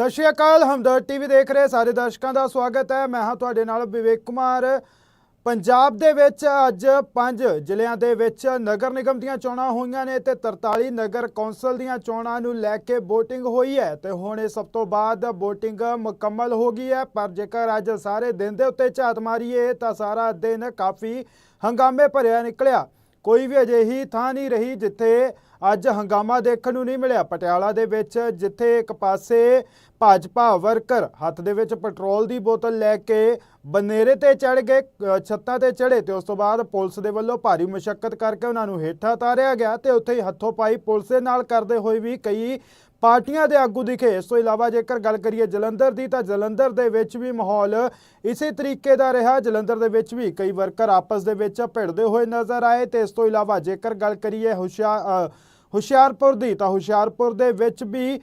ਸਤਿ ਸ਼੍ਰੀ ਅਕਾਲ ਹਮਦਰ ਟੀਵੀ ਦੇਖ ਰਹੇ ਸਾਰੇ ਦਰਸ਼ਕਾਂ ਦਾ ਸਵਾਗਤ ਹੈ। ਮੈਂ ਹਾਂ ਤੁਹਾਡੇ ਨਾਲ ਵਿਵੇਕ ਕੁਮਾਰ। ਪੰਜਾਬ ਦੇ ਵਿੱਚ ਅੱਜ ਪੰਜ ਜ਼ਿਲ੍ਹਿਆਂ ਦੇ ਵਿੱਚ ਨਗਰ ਨਿਗਮ ਦੀਆਂ ਚੋਣਾਂ ਹੋਈਆਂ ਨੇ ਤੇ 43 ਨਗਰ ਕੌਂਸਲ ਦੀਆਂ ਚੋਣਾਂ ਨੂੰ ਲੈ ਕੇ VOTING ਹੋਈ ਹੈ ਤੇ ਹੁਣ ਇਹ ਸਭ ਤੋਂ ਬਾਅਦ VOTING ਮੁਕੰਮਲ ਹੋ ਗਈ ਹੈ। ਪਰ ਜੇਕਰ ਅੱਜ ਸਾਰੇ ਦਿਨ ਦੇ ਉੱਤੇ ਝਾਤ ਮਾਰੀਏ ਤਾਂ ਸਾਰਾ ਦਿਨ ਕਾਫੀ ਹੰਗਾਮੇ ਭਰਿਆ ਨਿਕਲਿਆ। ਕੋਈ ਵੀ ਅਜਿਹੀ ਥਾਂ ਨਹੀਂ ਰਹੀ ਜਿੱਥੇ ਅੱਜ ਹੰਗਾਮਾ ਦੇਖਣ ਨੂੰ ਨਹੀਂ ਮਿਲਿਆ। ਪਟਿਆਲਾ ਦੇ ਵਿੱਚ ਜਿੱਥੇ ਇੱਕ ਪਾਸੇ ਭਾਜਪਾ ਵਰਕਰ ਹੱਥ ਦੇ ਵਿੱਚ ਪੈਟਰੋਲ ਦੀ ਬੋਤਲ ਲੈ ਕੇ ਬਨੇਰੇ ਤੇ ਚੜ ਗਏ ਛੱਤਾਂ ਤੇ ਚੜੇ ਤੇ ਉਸ ਤੋਂ ਬਾਅਦ ਪੁਲਿਸ ਦੇ ਵੱਲੋਂ ਭਾਰੀ ਮੁਸ਼ਕਲ ਕਰਕੇ ਉਹਨਾਂ ਨੂੰ ਹੇਠਾਂ ਉਤਾਰਿਆ ਗਿਆ ਤੇ ਉੱਥੇ ਹੀ ਹੱਥੋਂ ਪਾਈ ਪੁਲਿਸ ਦੇ ਨਾਲ ਕਰਦੇ ਹੋਏ ਵੀ ਕਈ ਪਾਰਟੀਆਂ ਦੇ ਆਗੂ ਦਿਖੇ। ਇਸ ਤੋਂ ਇਲਾਵਾ ਜੇਕਰ ਗੱਲ ਕਰੀਏ ਜਲੰਧਰ ਦੀ ਤਾਂ ਜਲੰਧਰ ਦੇ ਵਿੱਚ ਵੀ ਮਾਹੌਲ ਇਸੇ ਤਰੀਕੇ ਦਾ ਰਿਹਾ। ਜਲੰਧਰ ਦੇ ਵਿੱਚ ਵੀ ਕਈ ਵਰਕਰ ਆਪਸ ਦੇ ਵਿੱਚ ਭਿੜਦੇ ਹੋਏ ਨਜ਼ਰ ਆਏ ਤੇ ਇਸ ਤੋਂ ਇਲਾਵਾ ਜੇਕਰ ਗੱਲ ਕਰੀਏ ਹੁਸ਼ਿਆਰ ਹੁਸ਼ਿਆਰਪੁਰ ਦੀ ਤਾਂ ਹੁਸ਼ਿਆਰਪੁਰ ਦੇ ਵਿੱਚ ਵੀ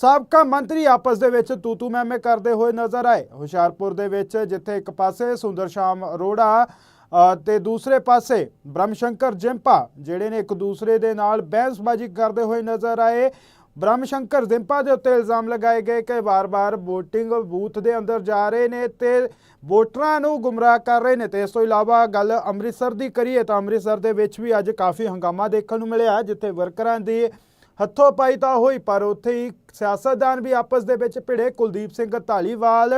ਸਾਬਕਾ ਮੰਤਰੀ ਆਪਸ ਦੇ ਵਿੱਚ ਤੂਤੂ ਮੈਮੇ ਕਰਦੇ ਹੋਏ ਨਜ਼ਰ ਆਏ। ਹੁਸ਼ਿਆਰਪੁਰ ਦੇ ਵਿੱਚ ਜਿੱਥੇ ਇੱਕ ਪਾਸੇ ਸੁੰਦਰ ਸ਼ਾਮ ਅਰੋੜਾ ਅ, ਤੇ ਦੂਸਰੇ ਪਾਸੇ ਬ੍ਰਹਮਸ਼ੰਕਰ ਜਿੰਪਾ ਜਿਹੜੇ ਨੇ ਇੱਕ ਦੂਸਰੇ ਦੇ ਨਾਲ ਬਹਿਸਬਾਜ਼ੀ ਕਰਦੇ ਹੋਏ ਨਜ਼ਰ ਆਏ। ਬ੍ਰਹਮ ਸ਼ੰਕਰ ਜਿੰਪਾ ਦੇ ਉੱਤੇ ਇਲਜ਼ਾਮ ਲਗਾਏ ਗਏ ਕਿ ਵਾਰ-ਵਾਰ VOTING ਬੂਥ ਦੇ ਅੰਦਰ ਜਾ ਰਹੇ ਨੇ ਤੇ ਵੋਟਰਾਂ ਨੂੰ ਗੁੰਮਰਾਹ ਕਰ ਰਹੇ ਨੇ ਤੇ ਇਸ ਤੋਂ ਇਲਾਵਾ ਗੱਲ ਅੰਮ੍ਰਿਤਸਰ ਦੀ ਕਰੀਏ ਤਾਂ ਅੰਮ੍ਰਿਤਸਰ ਦੇ ਵਿੱਚ ਵੀ ਅੱਜ ਕਾਫੀ ਹੰਗਾਮਾ ਦੇਖਣ ਨੂੰ ਮਿਲਿਆ ਜਿੱਥੇ ਵਰਕਰਾਂ ਦੀ ਹੱਥੋਂ ਪਾਈ ਤਾਂ ਹੋਈ, ਪਰ ਉੱਥੇ ਹੀ ਸਿਆਸਤਦਾਨ ਵੀ ਆਪਸ ਦੇ ਵਿੱਚ ਭਿੜੇ। ਕੁਲਦੀਪ ਸਿੰਘ ਧਾਲੀਵਾਲ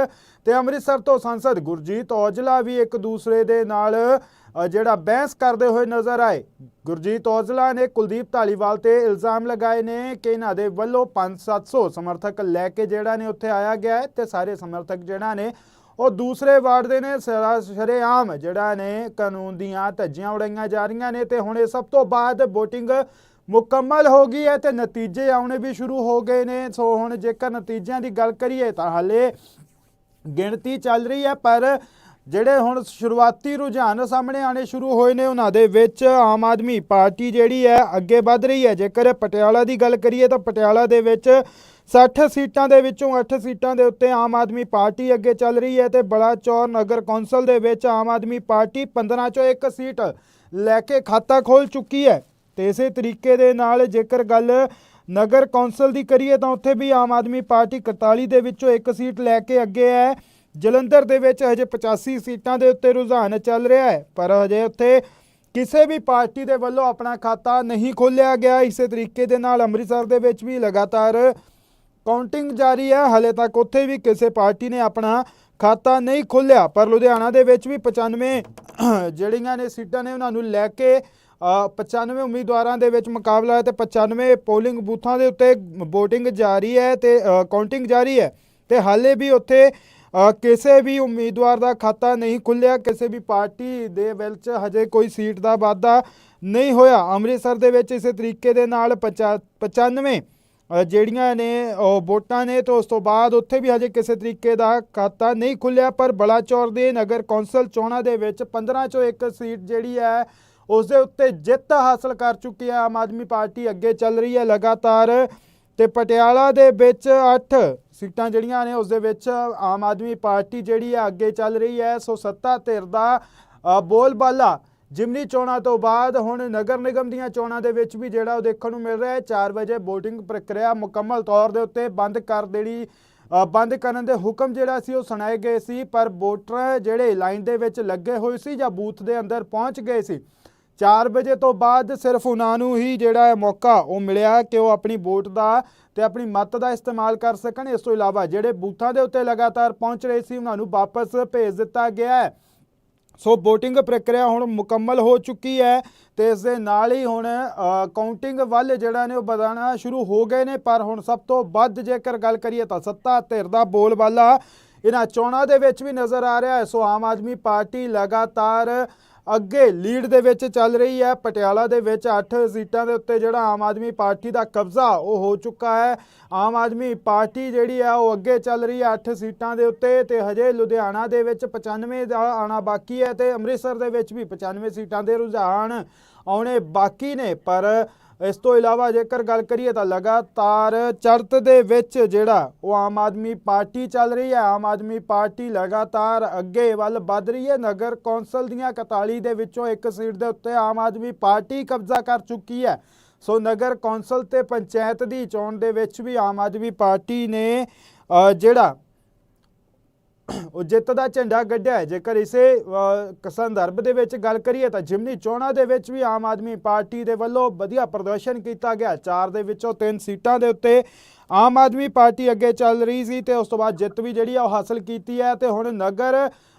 ਤੇ ਅੰਮ੍ਰਿਤਸਰ ਤੋਂ ਸੰਸਦ ਗੁਰਜੀਤ ਔਜਲਾ ਵੀ ਇੱਕ ਦੂਸਰੇ ਦੇ ਨਾਲ ਜਿਹੜਾ ਬਹਿਸ ਕਰਦੇ ਹੋਏ ਨਜ਼ਰ ਆਏ। ਗੁਰਜੀਤ ਔਜਲਾ ਨੇ ਕੁਲਦੀਪ ਢਾਲੀਵਾਲ ਤੇ ਇਲਜ਼ਾਮ ਲਗਾਏ ਨੇ ਕਿ ਇਹਨਾਂ ਦੇ ਵੱਲੋਂ 5-700 ਸਮਰਥਕ ਲੈ ਕੇ ਜਿਹੜਾ ਨੇ ਉੱਥੇ ਆਇਆ ਗਿਆ ਹੈ ਤੇ ਸਾਰੇ ਸਮਰਥਕ ਜਿਹੜਾ ਨੇ ਉਹ ਦੂਸਰੇ ਵਾਰਡ ਦੇ ਨੇ, ਸਰਾ- ਸ਼ਰੇਆਮ ਜਿਹੜਾ ਨੇ ਕਾਨੂੰਨ ਦੀਆਂ ਧੱਜੀਆਂ ਉਡਾਈਆਂ ਜਾ ਰਹੀਆਂ ਨੇ ਤੇ ਹੁਣ ਇਹ ਸਭ ਤੋਂ ਬਾਅਦ VOTING ਮੁਕੰਮਲ ਹੋ ਗਈ ਹੈ ਤੇ ਨਤੀਜੇ ਆਉਣੇ ਵੀ ਸ਼ੁਰੂ ਹੋ ਗਏ ਨੇ। ਸੋ ਹੁਣ ਜੇਕਰ ਨਤੀਜਿਆਂ ਦੀ ਗੱਲ ਕਰੀਏ ਤਾਂ ਹਾਲੇ ਗਿਣਤੀ ਚੱਲ ਰਹੀ ਹੈ ਪਰ ਜਿਹੜੇ ਹੁਣ ਸ਼ੁਰੂਆਤੀ ਰੁਝਾਨ ਸਾਹਮਣੇ ਆਣੇ ਸ਼ੁਰੂ ਹੋਏ ਨੇ, ਉਹਨਾਂ ਦੇ ਵਿੱਚ ਆਮ ਆਦਮੀ ਪਾਰਟੀ ਜਿਹੜੀ ਹੈ, ਅੱਗੇ ਵੱਧ ਰਹੀ ਹੈ। ਜੇਕਰ ਪਟਿਆਲਾ ਦੀ ਗੱਲ ਕਰੀਏ ਤਾਂ ਪਟਿਆਲਾ ਦੇ ਵਿੱਚ 60 ਸੀਟਾਂ ਦੇ ਵਿੱਚੋਂ 8 ਸੀਟਾਂ ਦੇ ਉੱਤੇ ਆਮ ਆਦਮੀ ਪਾਰਟੀ ਅੱਗੇ ਚੱਲ ਰਹੀ ਹੈ ਤੇ ਬਲਾਚੌਰ ਨਗਰ ਕੌਂਸਲ ਦੇ ਵਿੱਚ ਆਮ ਆਦਮੀ ਪਾਰਟੀ 15 ਚੋਂ ਇੱਕ ਸੀਟ ਲੈ ਕੇ ਖਾਤਾ ਖੋਲ ਚੁੱਕੀ ਹੈ। ਤੇ ਇਸੇ ਤਰੀਕੇ ਦੇ ਨਾਲ ਜੇਕਰ ਗੱਲ ਨਗਰ ਕੌਂਸਲ ਦੀ ਕਰੀਏ ਤਾਂ ਉੱਥੇ ਵੀ ਆਮ ਆਦਮੀ ਪਾਰਟੀ 41 ਦੇ ਵਿੱਚੋਂ ਇੱਕ ਸੀਟ ਲੈ ਕੇ ਅੱਗੇ ਹੈ। ਜਲੰਧਰ ਦੇ ਵਿੱਚ ਹਜੇ 85 ਸੀਟਾਂ ਦੇ ਉੱਤੇ ਰੁਝਾਨ ਚੱਲ ਰਿਹਾ ਹੈ ਪਰ ਹਜੇ ਉੱਥੇ ਕਿਸੇ ਵੀ ਪਾਰਟੀ ਦੇ ਵੱਲੋਂ ਆਪਣਾ ਖਾਤਾ ਨਹੀਂ ਖੋਲ੍ਹਿਆ ਗਿਆ। ਇਸੇ ਤਰੀਕੇ ਦੇ ਨਾਲ ਅੰਮ੍ਰਿਤਸਰ ਦੇ ਵਿੱਚ ਵੀ ਲਗਾਤਾਰ ਕਾਊਂਟਿੰਗ ਜਾਰੀ ਹੈ। ਹਲੇ ਤੱਕ ਉੱਥੇ ਵੀ ਕਿਸੇ ਪਾਰਟੀ ਨੇ ਆਪਣਾ ਖਾਤਾ ਨਹੀਂ ਖੋਲ੍ਹਿਆ ਪਰ ਲੁਧਿਆਣਾ ਦੇ ਵਿੱਚ ਵੀ 95 ਜਿਹੜੀਆਂ ਨੇ ਸੀਟਾਂ ਨੇ ਉਹਨਾਂ ਨੂੰ ਲੈ ਕੇ ਅ, 95 ਉਮੀਦਵਾਰਾਂ ਦੇ ਵਿੱਚ ਮੁਕਾਬਲਾ ਹੈ ਤੇ 95 ਪੋਲਿੰਗ ਬੂਥਾਂ ਦੇ ਉੱਤੇ VOTING ਜਾਰੀ ਹੈ ਤੇ ਕਾਊਂਟਿੰਗ ਜਾਰੀ ਹੈ ਤੇ ਹਾਲੇ ਵੀ ਉੱਥੇ ਕਿਸੇ ਵੀ ਉਮੀਦਵਾਰ ਦਾ ਖਾਤਾ ਨਹੀਂ ਖੁੱਲਿਆ ਕਿਸੇ ਵੀ ਪਾਰਟੀ ਦੇ ਵਿੱਚ ਹਜੇ ਕੋਈ ਸੀਟ ਦਾ ਵਾਅਦਾ ਨਹੀਂ ਹੋਇਆ। ਅੰਮ੍ਰਿਤਸਰ ਦੇ ਵਿੱਚ ਇਸੇ ਤਰੀਕੇ ਦੇ ਨਾਲ 95 ਅ, ਜਿਹੜੀਆਂ ਨੇ ਉਹ ਵੋਟਾਂ ਨੇ ਤੇ ਉਸ ਤੋਂ ਬਾਅਦ ਉੱਥੇ ਵੀ ਹਜੇ ਕਿਸੇ ਤਰੀਕੇ ਦਾ ਖਾਤਾ ਨਹੀਂ ਖੁੱਲਿਆ ਪਰ ਬਲਾਚੌਰ ਦੇ ਨਗਰ ਕੌਂਸਲ ਚੋਣਾਂ ਦੇ ਵਿੱਚ 15 ਚੋਂ ਇੱਕ ਸੀਟ ਜਿਹੜੀ ਹੈ ਉਸ ਦੇ ਉੱਤੇ ਜਿੱਤ ਹਾਸਲ ਕਰ ਚੁੱਕੀ ਹੈ। ਆਮ ਆਦਮੀ ਪਾਰਟੀ ਅੱਗੇ ਚੱਲ ਰਹੀ ਹੈ ਲਗਾਤਾਰ ਤੇ ਪਟਿਆਲਾ ਦੇ ਵਿੱਚ 8 ਸੀਟਾਂ ਜਿਹੜੀਆਂ ਨੇ, ਉਸ ਦੇ ਵਿੱਚ ਆਮ ਆਦਮੀ ਪਾਰਟੀ ਜਿਹੜੀ ਹੈ ਅੱਗੇ ਚੱਲ ਰਹੀ ਹੈ। ਸੋ ਸੱਤਾ ਧਿਰ ਦਾ ਬੋਲਬਾਲਾ ਜਿਮਨੀ ਚੋਣਾਂ ਤੋਂ ਬਾਅਦ ਹੁਣ ਨਗਰ ਨਿਗਮ ਦੀਆਂ ਚੋਣਾਂ ਦੇ ਵਿੱਚ ਵੀ ਜਿਹੜਾ ਉਹ ਦੇਖਣ ਨੂੰ ਮਿਲ ਰਿਹਾ ਹੈ। 4 ਵਜੇ VOTING ਪ੍ਰਕਿਰਿਆ ਮੁਕੰਮਲ ਤੌਰ ਦੇ ਉੱਤੇ ਬੰਦ ਕਰ ਦੇਣੀ ਬੰਦ ਕਰਨ ਦੇ ਹੁਕਮ ਜਿਹੜਾ ਸੀ, ਉਹ ਸੁਣਾਏ ਗਏ ਸੀ। ਪਰ ਵੋਟਰ ਜਿਹੜੇ ਲਾਈਨ ਦੇ ਵਿੱਚ ਲੱਗੇ ਹੋਏ ਸੀ ਜਾਂ ਬੂਥ ਦੇ ਅੰਦਰ ਪਹੁੰਚ ਗਏ ਸੀ 4 ਵਜੇ ਤੋਂ ਬਾਅਦ ਸਿਰਫ ਉਹਨਾਂ ਨੂੰ ਹੀ ਜਿਹੜਾ ਹੈ ਮੌਕਾ ਉਹ ਮਿਲਿਆ ਕਿ ਉਹ ਆਪਣੀ ਵੋਟ ਦਾ ਤੇ ਆਪਣੀ ਮਤ ਦਾ ਇਸਤੇਮਾਲ ਕਰ ਸਕਣ। ਇਸ ਤੋਂ ਇਲਾਵਾ ਜਿਹੜੇ ਬੂਥਾਂ ਦੇ ਉੱਤੇ ਲਗਾਤਾਰ ਪਹੁੰਚ ਰਹੇ ਸੀ, ਉਹਨਾਂ ਨੂੰ ਵਾਪਸ ਭੇਜ ਦਿੱਤਾ ਗਿਆ ਹੈ। ਸੋ VOTING ਪ੍ਰਕਿਰਿਆ ਹੁਣ ਮੁਕੰਮਲ ਹੋ ਚੁੱਕੀ ਹੈ ਤੇ ਇਸ ਦੇ ਨਾਲ ਹੀ ਹੁਣ ਕਾਊਂਟਿੰਗ ਵੱਲ ਜਿਹੜਾ ਨੇ ਉਹ ਵਧਾਉਣਾ ਸ਼ੁਰੂ ਹੋ ਗਏ ਨੇ। ਪਰ ਹੁਣ ਸਭ ਤੋਂ ਵੱਧ ਜੇਕਰ ਗੱਲ ਕਰੀਏ ਤਾਂ ਸੱਤਾ ਧਿਰ ਦਾ ਬੋਲਬਾਲਾ ਇਹਨਾਂ ਚੋਣਾਂ ਦੇ ਵਿੱਚ ਵੀ ਨਜ਼ਰ ਆ ਰਿਹਾ ਹੈ। ਸੋ ਆਮ ਆਦਮੀ ਪਾਰਟੀ ਲਗਾਤਾਰ ਅੱਗੇ ਲੀਡ ਦੇ ਵਿੱਚ ਚੱਲ ਰਹੀ ਹੈ। ਪਟਿਆਲਾ ਦੇ ਵਿੱਚ 8 ਸੀਟਾਂ ਦੇ ਉੱਤੇ ਜਿਹੜਾ ਆਮ ਆਦਮੀ ਪਾਰਟੀ ਦਾ ਕਬਜ਼ਾ ਉਹ ਹੋ ਚੁੱਕਾ ਹੈ। ਆਮ ਆਦਮੀ ਪਾਰਟੀ ਜਿਹੜੀ ਹੈ ਉਹ ਅੱਗੇ ਚੱਲ ਰਹੀ ਹੈ 8 ਸੀਟਾਂ ਦੇ ਉੱਤੇ ਤੇ ਹਜੇ ਲੁਧਿਆਣਾ ਦੇ ਵਿੱਚ 95 ਦਾ ਆਣਾ ਬਾਕੀ ਹੈ ਤੇ ਅੰਮ੍ਰਿਤਸਰ ਦੇ ਵਿੱਚ ਵੀ 95 ਸੀਟਾਂ ਦੇ ਰੁਝਾਨ ਆਉਣੇ ਬਾਕੀ ਨੇ। ਪਰ ਇਸ ਤੋਂ ਇਲਾਵਾ ਜੇਕਰ ਗੱਲ ਕਰੀਏ ਤਾਂ ਲਗਾਤਾਰ ਚੜਤ ਦੇ ਵਿੱਚ ਜਿਹੜਾ ਉਹ ਆਮ ਆਦਮੀ ਪਾਰਟੀ ਚੱਲ ਰਹੀ ਹੈ, ਆਮ ਆਦਮੀ ਪਾਰਟੀ ਲਗਾਤਾਰ ਅੱਗੇ ਵੱਲ ਵੱਧ ਰਹੀ ਹੈ। ਨਗਰ ਕੌਂਸਲ ਦੀਆਂ 41 ਦੇ ਵਿੱਚੋਂ ਇੱਕ ਸੀਟ ਦੇ ਉੱਤੇ ਆਮ ਆਦਮੀ ਪਾਰਟੀ ਕਬਜ਼ਾ ਕਰ ਚੁੱਕੀ ਹੈ। ਸੋ ਨਗਰ ਕੌਂਸਲ ਤੇ ਪੰਚਾਇਤ ਦੀ ਚੋਣ ਦੇ ਵਿੱਚ ਵੀ ਆਮ ਆਦਮੀ ਪਾਰਟੀ ਨੇ ਜਿਹੜਾ ਜਿੱਤ ਦਾ ਝੰਡਾ ਗੱਡਿਆ ਜੇਕਰ ਇਸੇ ਸੰਦਰਭ ਦੇ ਵਿੱਚ ਗੱਲ ਕਰੀਏ ਤਾਂ ਜਿਮਨੀ ਚੋਣਾਂ ਦੇ ਵਿੱਚ ਵੀ ਆਮ ਆਦਮੀ ਪਾਰਟੀ ਦੇ ਵੱਲੋਂ ਵਧੀਆ ਪ੍ਰਦਰਸ਼ਨ ਕੀਤਾ ਗਿਆ। ਚਾਰ ਦੇ ਵਿੱਚੋਂ ਤਿੰਨ ਸੀਟਾਂ ਦੇ ਉੱਤੇ ਆਮ ਆਦਮੀ ਪਾਰਟੀ ਅੱਗੇ ਚੱਲ ਰਹੀ ਸੀ ਤੇ ਉਸ ਤੋਂ ਬਾਅਦ ਜਿੱਤ ਵੀ ਜਿਹੜੀ ਆ ਉਹ ਹਾਸਲ ਕੀਤੀ ਹੈ ਤੇ ਹੁਣ ਨਗਰ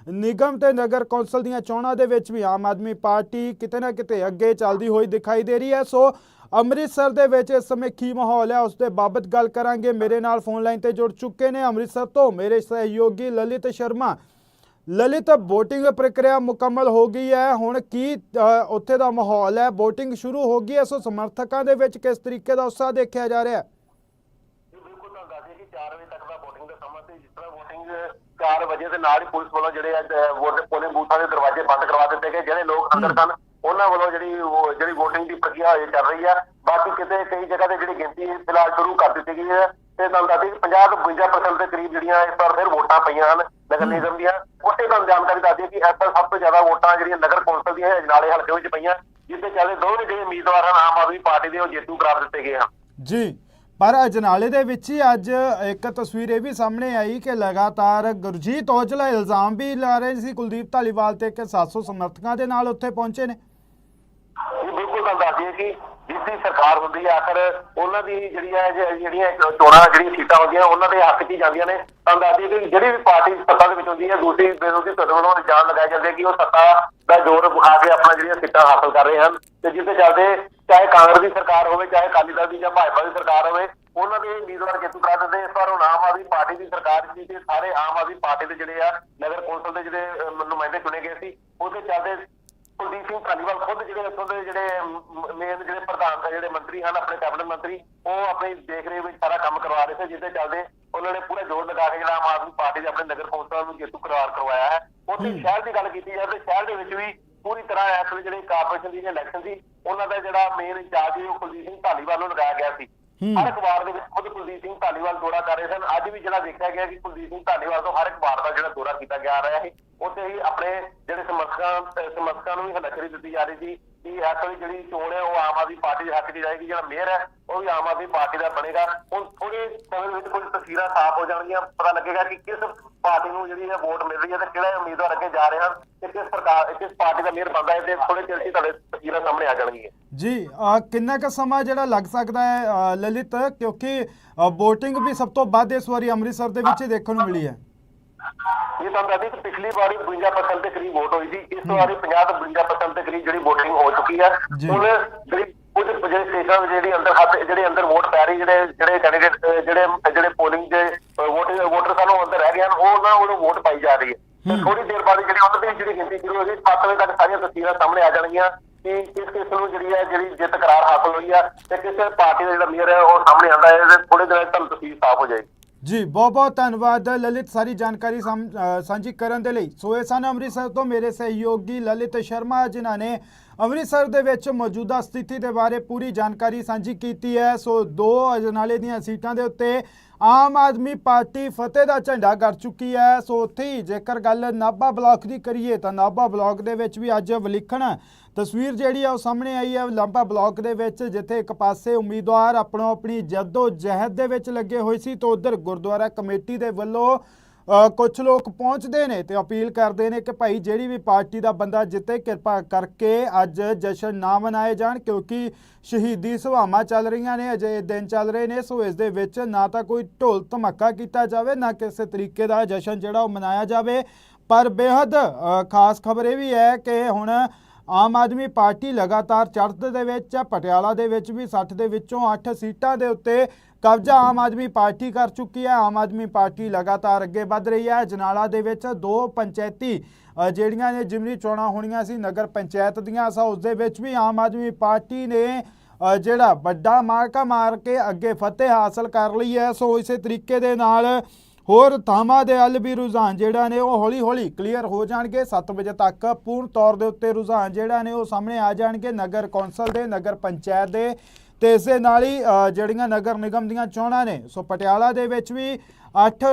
ਨਿਗਮ ਤੇ ਨਗਰ ਕੌਂਸਲ ਦੀਆਂ ਚੋਣਾਂ ਦੇ ਵਿੱਚ ਵੀ ਆਮ ਆਦਮੀ ਪਾਰਟੀ ਕਿਤੇ ਨਾ ਕਿਤੇ ਅੱਗੇ ਚੱਲਦੀ ਹੋਈ ਦਿਖਾਈ ਦੇ ਰਹੀ ਹੈ। ਸੋ ਅੰਮ੍ਰਿਤਸਰ ਦੇ ਵਿੱਚ ਇਸ ਸਮੇਂ ਕੀ ਮਾਹੌਲ ਹੈ? ਉਸ ਦੇ ਬਾਬਤ ਗੱਲ ਕਰਾਂਗੇ। ਮੇਰੇ ਨਾਲ ਫੋਨ ਲਾਈਨ ਤੇ ਜੁੜ ਚੁੱਕੇ ਨੇ ਅੰਮ੍ਰਿਤਸਰ ਤੋਂ ਮੇਰੇ ਸਹਿਯੋਗੀ ਲਲਿਤ ਸ਼ਰਮਾ। ਲਲਿਤ VOTING ਪ੍ਰਕਿਰਿਆ ਮੁਕੰਮਲ ਹੋ ਗਈ ਹੈ। ਹੁਣ ਕੀ ਉੱਥੇ ਦਾ ਮਾਹੌਲ ਹੈ? VOTING ਸ਼ੁਰੂ ਹੋ ਗਈ ਹੈ ਸੋ ਸਮਰਥਕਾਂ ਦੇ ਵਿੱਚ ਕਿਸ ਤਰੀਕੇ ਦਾ ਉਤਸ਼ਾਹ ਦੇਖਿਆ ਜਾ ਰਿਹਾ ਹੈ? ਬਿਲਕੁਲ ਤੁਹਾਨੂੰ ਦੱਸ ਦਈਏ ਕਿ 4 ਵਜੇ ਤੱਕ ਦਾ VOTING ਦਾ ਸਮਾਂ ਸੀ ਜਿਸ ਤਰ੍ਹਾਂ VOTING 4 ਵਜੇ ਦੇ ਨਾਲ ਹੀ ਪੁਲਿਸ ਵੱਲੋਂ ਜਿਹੜੇ ਵੋਟ ਪੋਲਿੰਗ ਬੂਥਾਂ ਦੇ ਦਰਵਾਜ਼ੇ ਬੰਦ ਕਰਵਾ ਦਿੱਤੇ ਗਏ ਜਿਹੜੇ ਲੋਕ ਅੰਦਰ ਸਨ। ਉਹਨਾਂ ਵੱਲੋਂ ਜਿਹੜੀ ਉਹ- ਜਿਹੜੀ VOTING ਦੀ ਪ੍ਰਕਿਰਿਆ ਹਜੇ ਚੱਲ ਰਹੀ ਹੈ ਬਾਕੀ ਕਿਤੇ ਕਈ ਜਗ੍ਹਾ ਤੇ ਜਿਹੜੀ ਗਿਣਤੀ ਫਿਲਹਾਲ ਸ਼ੁਰੂ ਕਰ ਦਿੱਤੀ ਗਈ ਹੈ ਤੇ ਤੁਹਾਨੂੰ ਦੱਸ ਦਈਏ ਕਿ 50 ਤੋਂ 52% ਦੇ ਕਰੀਬ ਜਿਹੜੀਆਂ ਇਸ ਵਾਰ ਫਿਰ ਵੋਟਾਂ ਪਈਆਂ ਹਨ ਨਗਰ ਨਿਗਮ ਦੀਆਂ। ਉੱਥੇ ਤੁਹਾਨੂੰ ਜਾਣਕਾਰੀ ਦੱਸ ਦਈਏ ਕਿ ਇਸ ਵਾਰ ਸਭ ਤੋਂ ਜ਼ਿਆਦਾ ਵੋਟਾਂ ਜਿਹੜੀਆਂ ਨਗਰ ਕੌਂਸਲ ਦੀਆਂ ਅਜਨਾਲੇ ਹਲਕੇ ਵਿੱਚ ਪਈਆਂ ਜਿਸ ਦੇ ਚੱਲਦੇ ਦੋਵੇਂ ਜਿਹੜੇ ਉਮੀਦਵਾਰ ਹਨ ਆਮ ਆਦਮੀ ਪਾਰਟੀ ਦੇ ਉਹ ਜੇਤੂ ਕਰਾਰ ਦਿੱਤੇ ਗਏ ਹਨ। ਜੀ ਪਰ ਅਜਨਾਲੇ ਦੇ ਵਿੱਚ ਹੀ ਅੱਜ ਇੱਕ ਤਸਵੀਰ ਇਹ ਵੀ ਸਾਹਮਣੇ ਆਈ ਕਿ ਲਗਾਤਾਰ ਗੁਰਜੀਤ ਔਜਲਾ ਇਲਜ਼ਾਮ ਵੀ ਲਾ ਰਹੇ ਸੀ। ਕੁਲਦੀਪ ਧਾਲੀਵਾਲ ਤੇ ਕਿ 700 ਸਮਰਥਕਾਂ ਦੇ ਨਾਲ ਉੱਥੇ ਪਹੁੰਚੇ ਨੇ। ਇਹ ਬਿਲਕੁਲ ਤੁਹਾਨੂੰ ਦੱਸਦੀ ਹੈ ਕਿ ਜਿਸ ਦੀ ਸਰਕਾਰ ਹੁੰਦੀ ਹੈ ਆਖਰ ਉਹਨਾਂ ਦੀ ਜਿਹੜੀ ਹੈ ਜਿਹੜੀਆਂ ਚੋਣਾਂ ਜਿਹੜੀਆਂ ਸੀਟਾਂ ਹੁੰਦੀਆਂ, ਉਹਨਾਂ ਦੇ ਹੱਕ 'ਚ ਜਾਂਦੀਆਂ ਨੇ। ਤੁਹਾਨੂੰ ਦੱਸ ਕਿ ਜਿਹੜੀ ਵੀ ਪਾਰਟੀ ਸੱਤਾ ਦੇ ਵਿੱਚ ਹੁੰਦੀ ਹੈ, ਦੂਸਰੀ ਵਿਰੋਧੀ ਧਿਰ ਵੱਲੋਂ ਇਲਜ਼ਾਮ ਲਗਾਏ ਜਾਂਦੇ ਕਿ ਉਹ ਸੱਤਾ ਦਾ ਜ਼ੋਰ ਵਿਖਾ ਕੇ ਆਪਣਾ ਜਿਹੜੀਆਂ ਸੀਟਾਂ ਹਾਸਲ ਕਰ ਰਹੇ ਹਨ। ਤੇ ਜਿਸ ਦੇ ਚੱਲਦੇ ਚਾਹੇ ਕਾਂਗਰਸ ਦੀ ਸਰਕਾਰ ਹੋਵੇ, ਚਾਹੇ ਅਕਾਲੀ ਦਲ ਦੀ ਜਾਂ ਭਾਜਪਾ ਦੀ ਸਰਕਾਰ ਹੋਵੇ, ਉਹਨਾਂ ਦੇ ਉਮੀਦਵਾਰ ਜੇਤੂ ਕਰਾ ਦਿੰਦੇ ਇਸ ਵਾਰ ਹੁਣ ਆਮ ਆਦਮੀ ਪਾਰਟੀ ਦੀ ਸਰਕਾਰ ਸੀ ਤੇ ਸਾਰੇ ਆਮ ਆਦਮੀ ਪਾਰਟੀ ਦੇ ਜਿਹੜੇ ਆ, ਨਗਰ ਕੌਂਸਲ ਦੇ ਜਿਹੜੇ ਨੁਮਾਇੰਦੇ ਚੁਣੇ ਗਏ ਸੀ, ਉਹਦੇ ਚੱਲਦੇ ਕੁਲਦੀਪ ਸਿੰਘ ਧਾਲੀਵਾਲ ਖੁਦ ਜਿਹੜੇ ਇੱਥੋਂ ਦੇ ਜਿਹੜੇ ਮੇਨ ਜਿਹੜੇ ਪ੍ਰਧਾਨ ਜਿਹੜੇ ਮੰਤਰੀ ਹਨ ਆਪਣੇ ਕੈਬਨਿਟ ਮੰਤਰੀ ਉਹ ਆਪਣੀ ਦੇਖ ਰੇਖ ਵਿੱਚ ਸਾਰਾ ਕੰਮ ਕਰਵਾ ਰਹੇ ਸੀ ਜਿਹਦੇ ਚੱਲਦੇ ਉਹਨਾਂ ਨੇ ਪੂਰਾ ਜ਼ੋਰ ਲਗਾ ਕੇ ਜਿਹੜਾ ਆਮ ਆਦਮੀ ਪਾਰਟੀ ਦੇ ਆਪਣੇ ਨਗਰ ਕੌਂਸਲ ਨੂੰ ਜੇਤੂ ਕਰਾਰ ਕਰਵਾਇਆ ਹੈ ਉੱਥੇ ਸ਼ਹਿਰ ਦੀ ਗੱਲ ਕੀਤੀ ਜਾਵੇ ਤੇ ਸ਼ਹਿਰ ਦੇ ਵਿੱਚ ਵੀ ਪੂਰੀ ਤਰ੍ਹਾਂ ਇਸ ਵੇਲੇ ਜਿਹੜੇ ਕਾਰਪੋਰੇਸ਼ਨ ਦੀ ਇਲੈਕਸ਼ਨ ਸੀ ਉਹਨਾਂ ਦਾ ਜਿਹੜਾ ਮੇਨ ਇੰਚਾਰਜ ਸੀ ਉਹ ਕੁਲਦੀਪ ਸਿੰਘ ਧਾਲੀਵਾਲ ਨੂੰ ਲਗਾਇਆ ਗਿਆ ਸੀ। ਹਰ ਅਖਬਾਰ ਦੇ ਵਿੱਚ ਖੁਦ ਕੁਲਦੀਪ ਸਿੰਘ ਧਾਲੀਵਾਲ ਦੌਰਾ ਕਰ ਰਹੇ ਸਨ। ਅੱਜ ਵੀ ਜਿਹੜਾ ਦੇਖਿਆ ਗਿਆ ਕਿ ਕੁਲਦੀਪ ਸਿੰਘ ਧਾਲੀਵਾਲ ਤੋਂ ਹਰ ਅਖਬਾਰ ਦਾ ਜਿਹੜਾ ਦੌਰਾ ਕੀਤਾ ਜਾ ਰਿਹਾ ਹੈ ਉੱਥੇ ਹੀ ਆਪਣੇ ਜਿਹੜੇ ਸਮਰਥਕਾਂ, ਅਹ ਸਮਰਥਕਾਂ ਨੂੰ ਵੀ ਹਲਚਰੀ ਦਿੱਤੀ ਜਾ ਰਹੀ ਸੀ। ਕਿ ਇਸ ਵੇਲੇ ਜਿਹੜੀ ਚੋਣ ਹੈ ਉਹ ਆਮ ਆਦਮੀ ਪਾਰਟੀ ਦੇ ਹੱਕ 'ਚ ਜਾਏਗੀ, ਜਿਹੜਾ ਮੇਅਰ ਹੈ, ਉਹ ਵੀ ਆਮ ਆਦਮੀ ਪਾਰਟੀ ਦਾ ਬਣੇਗਾ। ਹੁਣ ਥੋੜੇ ਸਮੇਂ ਵਿੱਚ ਕੁਝ ਤਸਵੀਰਾਂ ਸਾਫ਼ ਹੋ ਜਾਣਗੀਆਂ, ਪਤਾ ਲੱਗੇਗਾ ਕਿ ਕਿਸ ਪਾਰਟੀ ਨੂੰ ਜਿਹੜੀ ਹੈ ਵੋਟ ਮਿਲ ਰਹੀ ਹੈ ਤੇ ਕਿਹੜੇ ਉਮੀਦਵਾਰ ਅੱਗੇ ਜਾ ਰਹੇ ਹਨ ਤੇ ਕਿਸ ਪ੍ਰਕਾਰ, ਕਿਸ ਪਾਰਟੀ ਦਾ ਮੇਅਰ ਬਣਦਾ ਹੈ ਤੇ ਥੋੜੇ ਚਿਰ 'ਚ ਤੁਹਾਡੇ ਤਸਵੀਰਾਂ ਸਾਹਮਣੇ ਆ ਜਾਣਗੀਆਂ। ਜੀ ਕਿੰਨਾ ਕੁ ਸਮਾਂ ਜਿਹੜਾ ਲੱਗ ਸਕਦਾ ਹੈ ਲਲਿਤ? ਕਿਉਂਕਿ VOTING ਵੀ ਸਭ ਤੋਂ ਵੱਧ ਇਸ ਵਾਰੀ ਅੰਮ੍ਰਿਤਸਰ ਦੇ ਵਿੱਚ ਦੇਖਣ ਨੂੰ ਮਿਲੀ ਹੈ। ਇਹ ਤੁਹਾਨੂੰ ਦੱਸਦੀ ਕਿ ਪਿਛਲੀ ਵਾਰੀ 52% ਦੇ ਕਰੀਬ ਵੋਟ ਹੋਈ ਸੀ। ਇਸ ਵਾਰੀ 50 ਤੋਂ 52% ਦੇ ਕਰੀਬ ਜਿਹੜੀ VOTING ਹੋ ਚੁੱਕੀ ਹੈ। ਹੁਣ ਜਿਹੜੀ ਕੁਝ ਜਿਹੜੇ ਸਟੇਸ਼ਨਾਂ ਜਿਹੜੀ ਅੰਦਰ ਖਾਤੇ ਜਿਹੜੇ ਅੰਦਰ ਵੋਟ ਪੈ ਰਹੀ ਜਿਹੜੇ ਜਿਹੜੇ ਕੈਂਡੀਡੇਟ ਜਿਹੜੇ ਜਿਹੜੇ ਪੋਲਿੰਗ ਦੇ ਵੋਟਿੰਗ ਵੋਟਰ ਸਾਨੂੰ ਅੰਦਰ ਰਹਿ ਗਏ ਹਨ ਉਹ ਨਾ ਉਹਨੂੰ ਵੋਟ ਪਾਈ ਜਾ ਰਹੀ ਹੈ। ਤੇ ਥੋੜੀ ਦੇਰ ਬਾਅਦ ਜਿਹੜੀ ਉਹਨਾਂ ਦੀ ਜਿਹੜੀ ਗਿਣਤੀ ਸ਼ੁਰੂ ਹੋ ਗਈ 7 ਵਜੇ ਤੱਕ ਸਾਰੀਆਂ ਤਸਵੀਰਾਂ ਸਾਹਮਣੇ ਆ ਜਾਣਗੀਆਂ ਕਿ ਕਿਸ ਕਿਸ ਨੂੰ ਜਿਹੜੀ ਹੈ ਜਿਹੜੀ ਜਿੱਤ ਕਰਾਰ ਹਾਸਲ ਹੋਈ ਹੈ ਤੇ ਕਿਸ ਪਾਰਟੀ ਦਾ ਜਿਹੜਾ ਮੇਅਰ ਹੈ ਉਹ ਸਾਹਮਣੇ ਆਉਂਦਾ ਹੈ ਤੇ ਥੋੜੇ ਦਿਨਾਂ ਤੁਹਾਨੂੰ ਤਸਵੀਰ ਸਾਫ਼ ਹੋ ਜਾਏਗੀ। ਜੀ ਬਹੁਤ ਬਹੁਤ ਧੰਨਵਾਦ ਲਲਿਤ ਸਾਰੀ ਜਾਣਕਾਰੀ ਸਾਂਝ- ਸਾਂਝੀ ਕਰਨ ਦੇ ਲਈ। ਸੋ ਇਹ ਸਨ ਅੰਮ੍ਰਿਤਸਰ ਤੋਂ ਮੇਰੇ ਸਹਿਯੋਗੀ ਲਲਿਤ ਸ਼ਰਮਾ ਜਿਨ੍ਹਾਂ ਨੇ ਅੰਮ੍ਰਿਤਸਰ ਦੇ ਵਿੱਚ ਮੌਜੂਦਾ ਸਥਿਤੀ ਦੇ ਬਾਰੇ ਪੂਰੀ ਜਾਣਕਾਰੀ ਸਾਂਝੀ ਕੀਤੀ ਹੈ। ਸੋ ਦੋ ਅਜਨਾਲੇ ਦੀਆਂ ਸੀਟਾਂ ਦੇ ਉੱਤੇ ਆਮ ਆਦਮੀ ਪਾਰਟੀ ਫਤਿਹ ਦਾ ਝੰਡਾ ਗੱਡ ਚੁੱਕੀ ਹੈ। ਸੋ ਉੱਥੇ ਹੀ ਜੇਕਰ ਗੱਲ ਨਾਭਾ ਬਲਾਕ ਦੀ ਕਰੀਏ ਤਾਂ ਨਾਭਾ ਬਲਾਕ ਦੇ ਵਿੱਚ ਵੀ ਅੱਜ ਵਿਲੱਖਣ ਤਸਵੀਰ ਜਿਹੜੀ ਆ ਉਹ ਸਾਹਮਣੇ ਆਈ ਹੈ। ਨਾਭਾ ਬਲਾਕ ਦੇ ਵਿੱਚ ਜਿੱਥੇ ਇੱਕ ਪਾਸੇ ਉਮੀਦਵਾਰ ਆਪਣੋ ਆਪਣੀ ਜੱਦੋ ਜਹਿਦ ਦੇ ਵਿੱਚ ਲੱਗੇ ਹੋਏ ਸੀ, ਤਾਂ ਉਧਰ ਗੁਰਦੁਆਰਾ ਕਮੇਟੀ ਦੇ ਵੱਲੋਂ ਕੁਝ ਲੋਕ ਪਹੁੰਚਦੇ ਨੇ ਤੇ ਅਪੀਲ ਕਰਦੇ ਨੇ ਕਿ ਭਾਈ ਜਿਹੜੀ ਵੀ ਪਾਰਟੀ ਦਾ ਬੰਦਾ ਜਿੱਤੇ, ਕਿਰਪਾ ਕਰਕੇ ਅੱਜ ਜਸ਼ਨ ਨਾ ਮਨਾਏ ਜਾਣ, ਕਿਉਂਕਿ ਸ਼ਹੀਦੀ ਸਭਾਵਾਂ ਚੱਲ ਰਹੀਆਂ ਨੇ, ਅਜੇ ਦਿਨ ਚੱਲ ਰਹੇ ਨੇ, ਸੋ ਇਸ ਦੇ ਵਿੱਚ ਨਾ ਤਾਂ ਕੋਈ ਢੋਲ ਧਮਾਕਾ ਕੀਤਾ ਜਾਵੇ, ਨਾ ਕਿਸੇ ਤਰੀਕੇ ਦਾ ਜਸ਼ਨ ਜਿਹੜਾ ਉਹ ਮਨਾਇਆ ਜਾਵੇ। ਪਰ ਬੇहद ਖਾਸ ਖਬਰ ਇਹ ਵੀ ਹੈ ਕਿ ਹੁਣ ਆਮ ਆਦਮੀ ਪਾਰਟੀ ਲਗਾਤਾਰ ਚੜ੍ਹਤ ਦੇ ਵਿੱਚ ਹੈ, ਪਟਿਆਲਾ ਦੇ ਵਿੱਚ ਵੀ 60 ਦੇ ਵਿੱਚੋਂ 8 ਸੀਟਾਂ ਦੇ ਉੱਤੇ ਕਬਜ਼ਾ ਆਮ ਆਦਮੀ ਪਾਰਟੀ ਕਰ ਚੁੱਕੀ ਹੈ। ਆਮ ਆਦਮੀ ਪਾਰਟੀ ਲਗਾਤਾਰ ਅੱਗੇ ਵੱਧ ਰਹੀ ਹੈ। ਜਨਾਲਾ ਦੇ ਵਿੱਚ ਦੋ ਪੰਚਾਇਤੀ ਜਿਹੜੀਆਂ ਨੇ ਜਿਮਨੀ ਚੋਣਾਂ ਹੋਣੀਆਂ ਸੀ ਨਗਰ ਪੰਚਾਇਤ ਦੀਆਂ, ਸੋ ਉਸ ਦੇ ਵਿੱਚ ਵੀ ਆਮ ਆਦਮੀ ਪਾਰਟੀ ਨੇ ਜਿਹੜਾ ਵੱਡਾ ਮਾਰਕਾ ਮਾਰ ਕੇ ਅੱਗੇ ਫਤਿਹ ਹਾਸਲ ਕਰ ਲਈ ਹੈ। ਸੋ ਇਸੇ ਤਰੀਕੇ ਦੇ ਨਾਲ ਹੋਰ ਥਾਵਾਂ ਦੇ ਵੱਲ ਵੀ ਰੁਝਾਨ ਜਿਹੜਾ ਨੇ ਉਹ ਹੌਲੀ ਹੌਲੀ ਕਲੀਅਰ ਹੋ ਜਾਣਗੇ। 7 ਵਜੇ ਤੱਕ ਪੂਰਨ ਤੌਰ ਦੇ ਉੱਤੇ ਰੁਝਾਨ ਜਿਹੜਾ ਨੇ ਉਹ ਸਾਹਮਣੇ ਆ ਜਾਣਗੇ। ਨਗਰ ਕੌਂਸਲ ਦੇ, ਨਗਰ ਪੰਚਾਇਤ ਦੇ ਤੇ ਇਸ ਦੇ ਨਾਲ ਹੀ ਜਿਹੜੀਆਂ ਨਗਰ ਨਿਗਮ ਦੀਆਂ ਚੋਣਾਂ ਨੇ, ਸੋ ਪਟਿਆਲਾ ਦੇ ਵਿੱਚ ਵੀ 8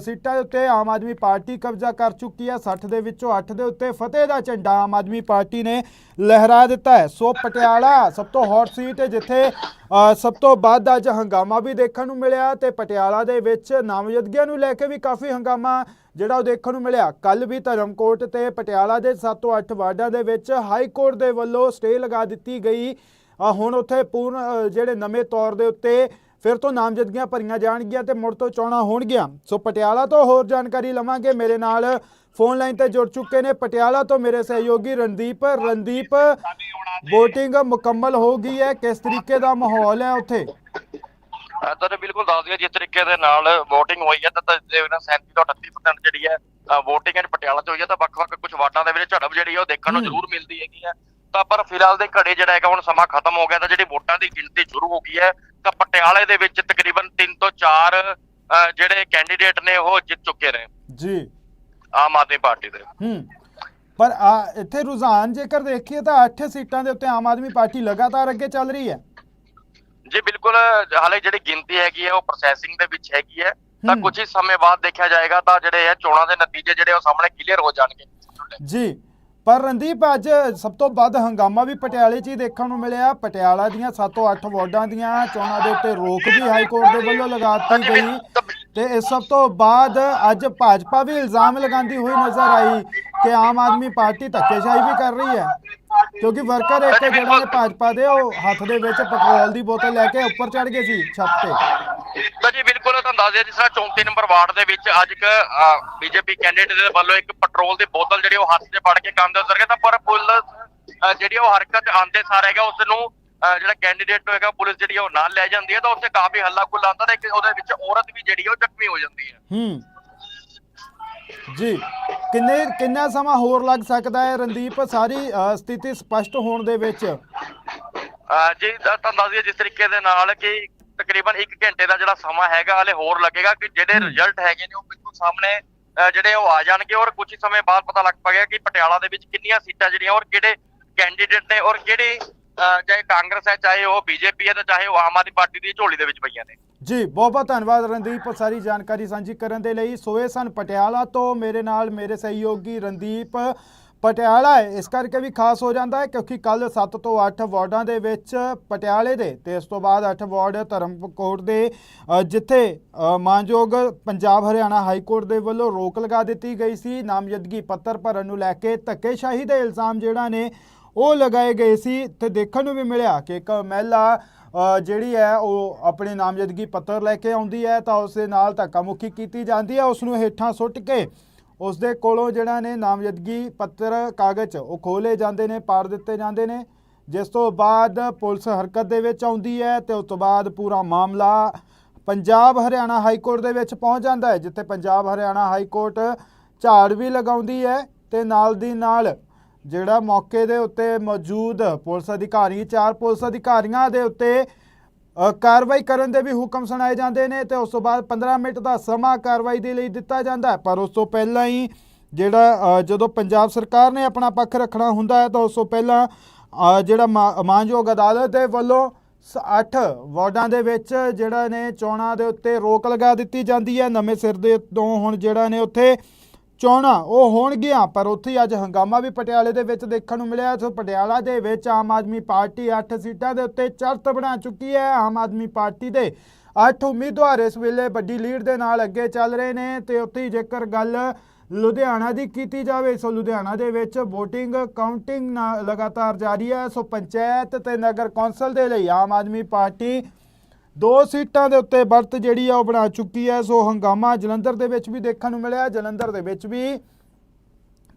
ਸੀਟਾਂ ਦੇ ਉੱਤੇ ਆਮ ਆਦਮੀ ਪਾਰਟੀ ਕਬਜ਼ਾ ਕਰ ਚੁੱਕੀ ਹੈ। 60 ਦੇ ਵਿੱਚੋਂ 8 ਦੇ ਉੱਤੇ ਫਤਿਹ ਦਾ ਝੰਡਾ ਆਮ ਆਦਮੀ ਪਾਰਟੀ ਨੇ ਲਹਿਰਾ ਦਿੱਤਾ ਹੈ। ਸੋ ਪਟਿਆਲਾ ਸਭ ਤੋਂ ਹੌਟ ਸੀਟ ਹੈ, ਜਿੱਥੇ ਸਭ ਤੋਂ ਵੱਧ ਅੱਜ ਹੰਗਾਮਾ ਵੀ ਦੇਖਣ ਨੂੰ ਮਿਲਿਆ ਤੇ ਪਟਿਆਲਾ ਦੇ ਵਿੱਚ ਨਾਮਜ਼ਦਗੀਆਂ ਨੂੰ ਲੈ ਕੇ ਵੀ ਕਾਫੀ ਹੰਗਾਮਾ ਜਿਹੜਾ ਉਹ ਦੇਖਣ ਨੂੰ ਮਿਲਿਆ। ਕੱਲ ਵੀ ਧਰਮਕੋਟ ਤੇ ਪਟਿਆਲਾ ਦੇ 7 ਤੋਂ 8 ਵਾਰਡਾਂ ਦੇ ਵਿੱਚ ਹਾਈ ਕੋਰਟ ਦੇ ਵੱਲੋਂ ਸਟੇ ਲਗਾ ਦਿੱਤੀ ਗਈ। ਹੁਣ ਉੱਥੇ ਪੂਰਨ ਜਿਹੜੇ ਨਵੇਂ ਤੌਰ ਦੇ ਉੱਤੇ ਫਿਰ ਤੋਂ ਨਾਮਜ਼ਦਗੀਆਂ ਭਰੀਆਂ ਜਾਣਗੀਆਂ ਤੇ ਮੁੜ ਤੋਂ ਚੋਣਾਂ ਹੋਣਗੀਆਂ। ਸੋ ਪਟਿਆਲਾ ਤੋਂ ਹੋਰ ਜਾਣਕਾਰੀ ਲਵਾਂਗੇ। ਮੇਰੇ ਨਾਲ ਫੋਨ ਲਾਈਨ ਤੇ ਜੁੜ ਚੁੱਕੇ ਨੇ। ਪਟਿਆਲਾ ਤੋਂ ਮੇਰੇ ਸਹਿਯੋਗੀ ਰਣਦੀਪ ਰਣਦੀਪ VOTING ਮੁਕੰਮਲ ਹੋ ਗਈ ਹੈ। ਕਿਸ ਤਰੀਕੇ ਦਾ ਮਾਹੌਲ ਹੈ ਉੱਥੇ? ਤਾਂ ਤੇ ਬਿਲਕੁਲ ਦੱਸ ਦਿਓ ਜਿਸ ਤਰੀਕੇ ਦੇ ਨਾਲ VOTING ਹੋਈ ਹੈ ਤਾਂ ਤਕਰੀਬਨ 37 ਤੋਂ 38% ਜਿਹੜੀ ਹੈ VOTING ਪਟਿਆਲਾ 'ਚ ਹੋਈ ਹੈ ਤਾਂ ਵੱਖ-ਵੱਖ ਕੁਝ ਵਾਰਡਾਂ ਦੇ ਵਿੱਚ ਝੜਪ ਜਿਹੜੀ ਹੈ ਉਹ ਦੇਖਣ ਨੂੰ। ਜ਼ਰੂਰ ਮਿਲਦੀ ਹੈਗੀ ਹੈ। ਤਾਂ ਪਰ ਫਿਲਹਾਲ ਦੇ ਘੜੇ ਜਿਹੜਾ ਹੈਗਾ ਹੁਣ ਸਮਾਂ ਖਤਮ ਹੋ ਗਿਆ ਤਾਂ ਜਿਹੜੀ ਵੋਟਾਂ ਦੀ ਗਿਣਤੀ ਸ਼ੁਰੂ ਹੋ ਗਈ ਹੈ ਤਾਂ ਪਟਿਆਲੇ ਦੇ ਵਿੱਚ ਤਕਰੀਬਨ 3 ਤੋਂ 4 ਜਿਹੜੇ ਕੈਂਡੀਡੇਟ ਨੇ ਉਹ ਜਿੱਤ ਚੁੱਕੇ ਨੇ। ਜੀ। ਆਮ ਆਦਮੀ ਪਾਰਟੀ ਦੇ। ਹੂੰ। ਪਰ ਆ, ਇੱਥੇ ਰੁਝਾਨ ਜੇਕਰ ਦੇਖੀਏ ਤਾਂ 8 ਸੀਟਾਂ ਦੇ ਉੱਤੇ ਆਮ ਆਦਮੀ ਪਾਰਟੀ ਲਗਾਤਾਰ ਅੱਗੇ ਚੱਲ ਰਹੀ ਹੈ। ਜੀ ਬਿਲਕੁਲ ਹਾਲੇ ਜਿਹੜੀ ਗਿਣਤੀ ਹੈਗੀ ਹੈ ਉਹ ਪ੍ਰੋਸੈਸਿੰਗ ਦੇ ਵਿੱਚ ਹੈਗੀ ਹੈ। ਤਾਂ। ਕੁਝ ਹੀ ਸਮੇਂ ਬਾਅਦ ਦੇਖਿਆ ਜਾਏਗਾ ਤਾਂ ਜਿਹੜੇ ਹੈ ਚੋਣਾਂ ਦੇ ਨਤੀਜੇ ਜਿਹੜੇ ਉਹ ਸਾਹਮਣੇ ਕਲੀਅਰ ਹੋ ਜਾਣਗੇ। ਜੀ। ਪਰ ਰਣਦੀਪ ਅੱਜ ਸਭ ਤੋਂ ਵੱਧ ਹੰਗਾਮਾ ਵੀ ਪਟਿਆਲੇ 'ਚ ਹੀ ਦੇਖਣ ਨੂੰ ਮਿਲਿਆ। ਪਟਿਆਲਾ ਦੀਆਂ 7 ਤੋਂ 8 ਵਾਰਡਾਂ ਦੀਆਂ ਚੋਣਾਂ ਦੇ ਉੱਤੇ ਰੋਕ ਵੀ ਹਾਈ ਕੋਰਟ ਦੇ ਵੱਲੋਂ ਲਗਾ ਦਿੱਤੀ ਗਈ। ਤੇ ਇਸ ਸਭ ਤੋਂ ਬਾਅਦ ਅੱਜ ਭਾਜਪਾ ਵੀ ਇਲਜ਼ਾਮ ਲਗਾਉਂਦੀ ਹੋਈ ਨਜ਼ਰ ਆਈ ਕਿ ਆਮ ਆਦਮੀ ਪਾਰਟੀ ਧੱਕੇਸ਼ਾਹੀ ਵੀ ਕਰ ਰਹੀ ਹੈ। ਕਿਉਂਕਿ ਵਰਕਰ ਇੱਕ ਜਿਹੜੇ ਨੇ ਭਾਜਪਾ ਦੇ ਉਹ ਹੱਥ ਦੇ ਵਿੱਚ ਪੈਟਰੋਲ ਦੀ ਬੋਤਲ ਲੈ ਕੇ ਉੱਪਰ ਚੜ ਗਏ ਸੀ ਛੱਤ ਤੇ। ਤਾਂ ਜੀ ਬਿਲਕੁਲ ਤੁਹਾਨੂੰ ਦੱਸ ਦਿਆ ਜਿਸ ਤਰ੍ਹਾਂ 34 ਨੰਬਰ ਵਾਰਡ ਦੇ ਵਿੱਚ ਅੱਜ ਇੱਕ ਬੀਜੇਪੀ ਕੈਂਡੀਡੇਟ ਦੇ ਵੱਲੋਂ ਇੱਕ ਪੈਟਰੋਲ ਦੀ ਬੋਤਲ ਜਿਹੜੀ ਉਹ ਹੱਥ 'ਚ ਫੜ ਕੇ ਕੰਨ ਦੇ ਉਤਰ ਗਿਆ ਤਾਂ ਪਰ ਪੁਲਿਸ ਜਿਹੜੀ ਉਹ ਹਰਕਤ ਆਂਦੇ ਸਾਰ ਹੈਗਾ ਉਸ ਨੂੰ ਜਿਹੜਾ ਕੈਂਡੀਡੇਟ ਹੈਗਾ ਪੁਲਿਸ ਜਿਹੜੀ ਉਹ ਨਾਲ ਲੈ ਜਾਂਦੀ ਹੈ ਤਾਂ ਉੱਥੇ ਕਾਫੀ ਹੱਲਾ ਗੁੱਲਾ ਆਉਂਦਾ ਤੇ ਉਹਦੇ ਵਿੱਚ ਔਰਤ ਵੀ ਜਿਹੜੀ ਉਹ ਜ਼ਖਮੀ ਹੋ ਜਾਂਦੀ ਹੈ। ਹੂੰ। ਜੀ ਕਿੰਨੇ ਕਿੰਨਾ ਸਮਾਂ ਹੋਰ ਲੱਗ ਸਕਦਾ ਹੈ ਰਣਦੀਪ ਸਾਰੀ ਅ, ਸਥਿਤੀ ਸਪਸ਼ਟ ਹੋਣ ਦੇ ਵਿੱਚ ਅਹ, ਜੀ ਤਾਂ ਤੁਹਾਨੂੰ ਦੱਸ ਦਈਏ ਜਿਸ ਤਰੀਕੇ ਦੇ ਨਾਲ ਕਿ ਤਕਰੀਬਨ 1 ਘੰਟੇ ਦਾ ਜਿਹੜਾ ਸਮਾਂ ਹੈਗਾ ਹਲੇ ਹੋਰ ਲੱਗੇਗਾ ਕਿ ਜਿਹੜੇ। ਰਿਜ਼ਲਟ ਹੈਗੇ ਨੇ ਉਹ ਬਿਲਕੁਲ ਸਾਹਮਣੇ ਅਹ, ਜਿਹੜੇ ਉਹ ਆ ਜਾਣਗੇ ਔਰ ਕੁਝ ਹੀ ਸਮੇਂ ਬਾਅਦ ਪਤਾ ਲੱਗ ਪਾਏਗਾ ਕਿ ਪਟਿਆਲਾ ਦੇ ਵਿੱਚ ਕਿੰਨੀਆਂ ਸੀਟਾਂ ਜਿਹੜੀਆਂ ਔਰ ਕਿਹੜੇ ਕੈਂਡੀਡੇਟ ਨੇ ਔਰ ਕਿਹੜੇ ਚਾਹੇ ਕਾਂਗਰਸ ਹੈ, ਚਾਹੇ ਉਹ ਬੀਜੇਪੀ ਹੈ ਤੇ ਚਾਹੇ ਉਹ ਆਮ ਆਦਮੀ ਪਾਰਟੀ ਦੀ ਝੋਲੀ ਦੇ ਵਿੱਚ ਪਈਆਂ ਨੇ। ਜੀ, ਬਹੁਤ ਬਹੁਤ ਧੰਨਵਾਦ ਰਣਦੀਪ, ਸਾਰੀ ਜਾਣਕਾਰੀ ਸਾਂਝੀ ਕਰਨ ਦੇ ਲਈ। ਸੋਏ ਸਨ ਪਟਿਆਲਾ ਤੋਂ ਮੇਰੇ ਨਾਲ ਮੇਰੇ ਸਹਿਯੋਗੀ ਰਣਦੀਪ ਪਟਿਆਲਾ ਹੈ। ਇਸ ਕਰਕੇ ਵੀ ਖਾਸ ਹੋ ਜਾਂਦਾ ਹੈ ਕਿਉਂਕਿ ਕੱਲ 7 ਤੋਂ 8 ਵਾਰਡਾਂ ਦੇ ਵਿੱਚ ਪਟਿਆਲੇ ਦੇ ਤੇ ਇਸ ਤੋਂ ਬਾਅਦ 8 ਵਾਰਡ ਧਰਮਕੋਟ ਦੇ ਜਿੱਥੇ ਮਾਨਯੋਗ ਪੰਜਾਬ ਹਰਿਆਣਾ ਹਾਈ ਕੋਰਟ ਦੇ ਵੱਲੋਂ ਰੋਕ ਲਗਾ ਦਿੱਤੀ ਗਈ ਸੀ। ਨਾਮਜ਼ਦਗੀ ਪੱਤਰ ਭਰਨ ਨੂੰ ਲੈ ਕੇ ਧੱਕੇਸ਼ਾਹੀ ਦੇ ਇਲਜ਼ਾਮ ਜਿਹੜਾ ਨੇ ਉਹ ਲਗਾਏ ਗਏ ਸੀ ਤੇ ਦੇਖਣ ਨੂੰ ਵੀ ਮਿਲਿਆ ਕਿ ਇੱਕ ਮਹਿਲਾ ਜਿਹੜੀ ਹੈ, ਉਹ ਆਪਣੇ ਨਾਮਜ਼ਦਗੀ ਪੱਤਰ ਲੈ ਕੇ ਆਉਂਦੀ ਹੈ ਤਾਂ ਉਸ ਦੇ ਨਾਲ ਧੱਕਾ ਮੁੱਕੀ ਕੀਤੀ ਜਾਂਦੀ ਹੈ। ਉਸ ਨੂੰ ਹੇਠਾਂ ਸੁੱਟ ਕੇ ਉਸ ਦੇ ਕੋਲੋਂ ਜਿਹੜਾ ਨੇ ਨਾਮਜ਼ਦਗੀ ਪੱਤਰ, ਕਾਗਜ਼ ਉਹ ਖੋਲੇ ਜਾਂਦੇ ਨੇ, ਪਾੜ ਦਿੱਤੇ ਜਾਂਦੇ ਨੇ, ਜਿਸ ਤੋਂ ਬਾਅਦ ਪੁਲਿਸ ਹਰਕਤ ਦੇ ਵਿੱਚ ਆਉਂਦੀ ਹੈ ਤੇ ਉਸ ਤੋਂ ਬਾਅਦ ਪੂਰਾ ਮਾਮਲਾ ਪੰਜਾਬ ਹਰਿਆਣਾ ਹਾਈ ਕੋਰਟ ਦੇ ਵਿੱਚ ਪਹੁੰਚ ਜਾਂਦਾ ਹੈ, ਜਿੱਥੇ ਪੰਜਾਬ ਹਰਿਆਣਾ ਹਾਈ ਕੋਰਟ ਝਾੜ ਵੀ ਲਗਾਉਂਦੀ ਹੈ ਤੇ ਨਾਲ ਦੀ ਨਾਲ ਜਿਹੜਾ ਮੌਕੇ ਦੇ ਉੱਤੇ ਮੌਜੂਦ ਪੁਲਿਸ ਅਧਿਕਾਰੀ, ਚਾਰ ਪੁਲਿਸ ਅਧਿਕਾਰੀਆਂ ਦੇ ਉੱਤੇ ਕਾਰਵਾਈ ਕਰਨ ਦੇ ਵੀ ਹੁਕਮ ਸੁਣਾਏ ਜਾਂਦੇ ਨੇ ਤੇ ਉਸ ਤੋਂ ਬਾਅਦ 15 ਮਿੰਟ ਦਾ ਸਮਾਂ ਕਾਰਵਾਈ ਦੇ ਲਈ ਦਿੱਤਾ ਜਾਂਦਾ ਪਰ ਉਸ ਤੋਂ ਪਹਿਲਾਂ ਹੀ ਜਿਹੜਾ ਜਦੋਂ ਪੰਜਾਬ ਸਰਕਾਰ ਨੇ ਆਪਣਾ ਪੱਖ ਰੱਖਣਾ ਹੁੰਦਾ ਹੈ ਤਾਂ ਉਸ ਤੋਂ ਪਹਿਲਾਂ ਜਿਹੜਾ ਮਾ- ਮਾਨਯੋਗ ਅਦਾਲਤ ਦੇ ਵੱਲੋਂ 8 ਵਾਰਡਾਂ ਦੇ ਵਿੱਚ ਜਿਹੜਾ ਨੇ ਚੋਣਾਂ ਦੇ ਉੱਤੇ ਰੋਕ ਲਗਾ ਦਿੱਤੀ ਜਾਂਦੀ ਹੈ। ਨਵੇਂ ਸਿਰ ਦੇ ਤੋਂ ਹੁਣ ਜਿਹੜਾ ਨੇ ਉੱਥੇ ਚੋਣਾਂ ਉਹ ਹੋਣਗੀਆਂ, ਪਰ ਉੱਥੇ ਅੱਜ ਹੰਗਾਮਾ ਵੀ ਪਟਿਆਲੇ ਦੇ ਵਿੱਚ ਦੇਖਣ ਨੂੰ ਮਿਲਿਆ। ਸੋ ਪਟਿਆਲਾ ਦੇ ਵਿੱਚ ਆਮ ਆਦਮੀ ਪਾਰਟੀ 8 ਸੀਟਾਂ ਦੇ ਉੱਤੇ ਚਰਤ ਬਣਾ ਚੁੱਕੀ ਹੈ। ਆਮ ਆਦਮੀ ਪਾਰਟੀ ਦੇ 8 ਉਮੀਦਵਾਰ ਇਸ ਵੇਲੇ ਵੱਡੀ ਲੀਡ ਦੇ ਨਾਲ ਅੱਗੇ ਚੱਲ ਰਹੇ ਨੇ ਤੇ ਉੱਥੇ ਜੇਕਰ ਗੱਲ ਲੁਧਿਆਣਾ ਦੀ ਕੀਤੀ ਜਾਵੇ, ਸੋ ਲੁਧਿਆਣਾ ਦੇ ਵਿੱਚ VOTING ਕਾਊਂਟਿੰਗ ਲਗਾਤਾਰ ਜਾਰੀ ਹੈ। ਸੋ ਪੰਚਾਇਤ ਤੇ ਨਗਰ ਕੌਂਸਲ ਦੇ ਲਈ ਆਮ ਆਦਮੀ ਪਾਰਟੀ ਦੋ ਸੀਟਾਂ ਦੇ ਉੱਤੇ ਬਰਤ ਜਿਹੜੀ ਆ ਉਹ ਬਣਾ ਚੁੱਕੀ ਹੈ ਸੋ ਹੰਗਾਮਾ ਜਲੰਧਰ ਦੇ ਵਿੱਚ ਵੀ ਦੇਖਣ ਨੂੰ ਮਿਲਿਆ, ਜਲੰਧਰ ਦੇ ਵਿੱਚ ਵੀ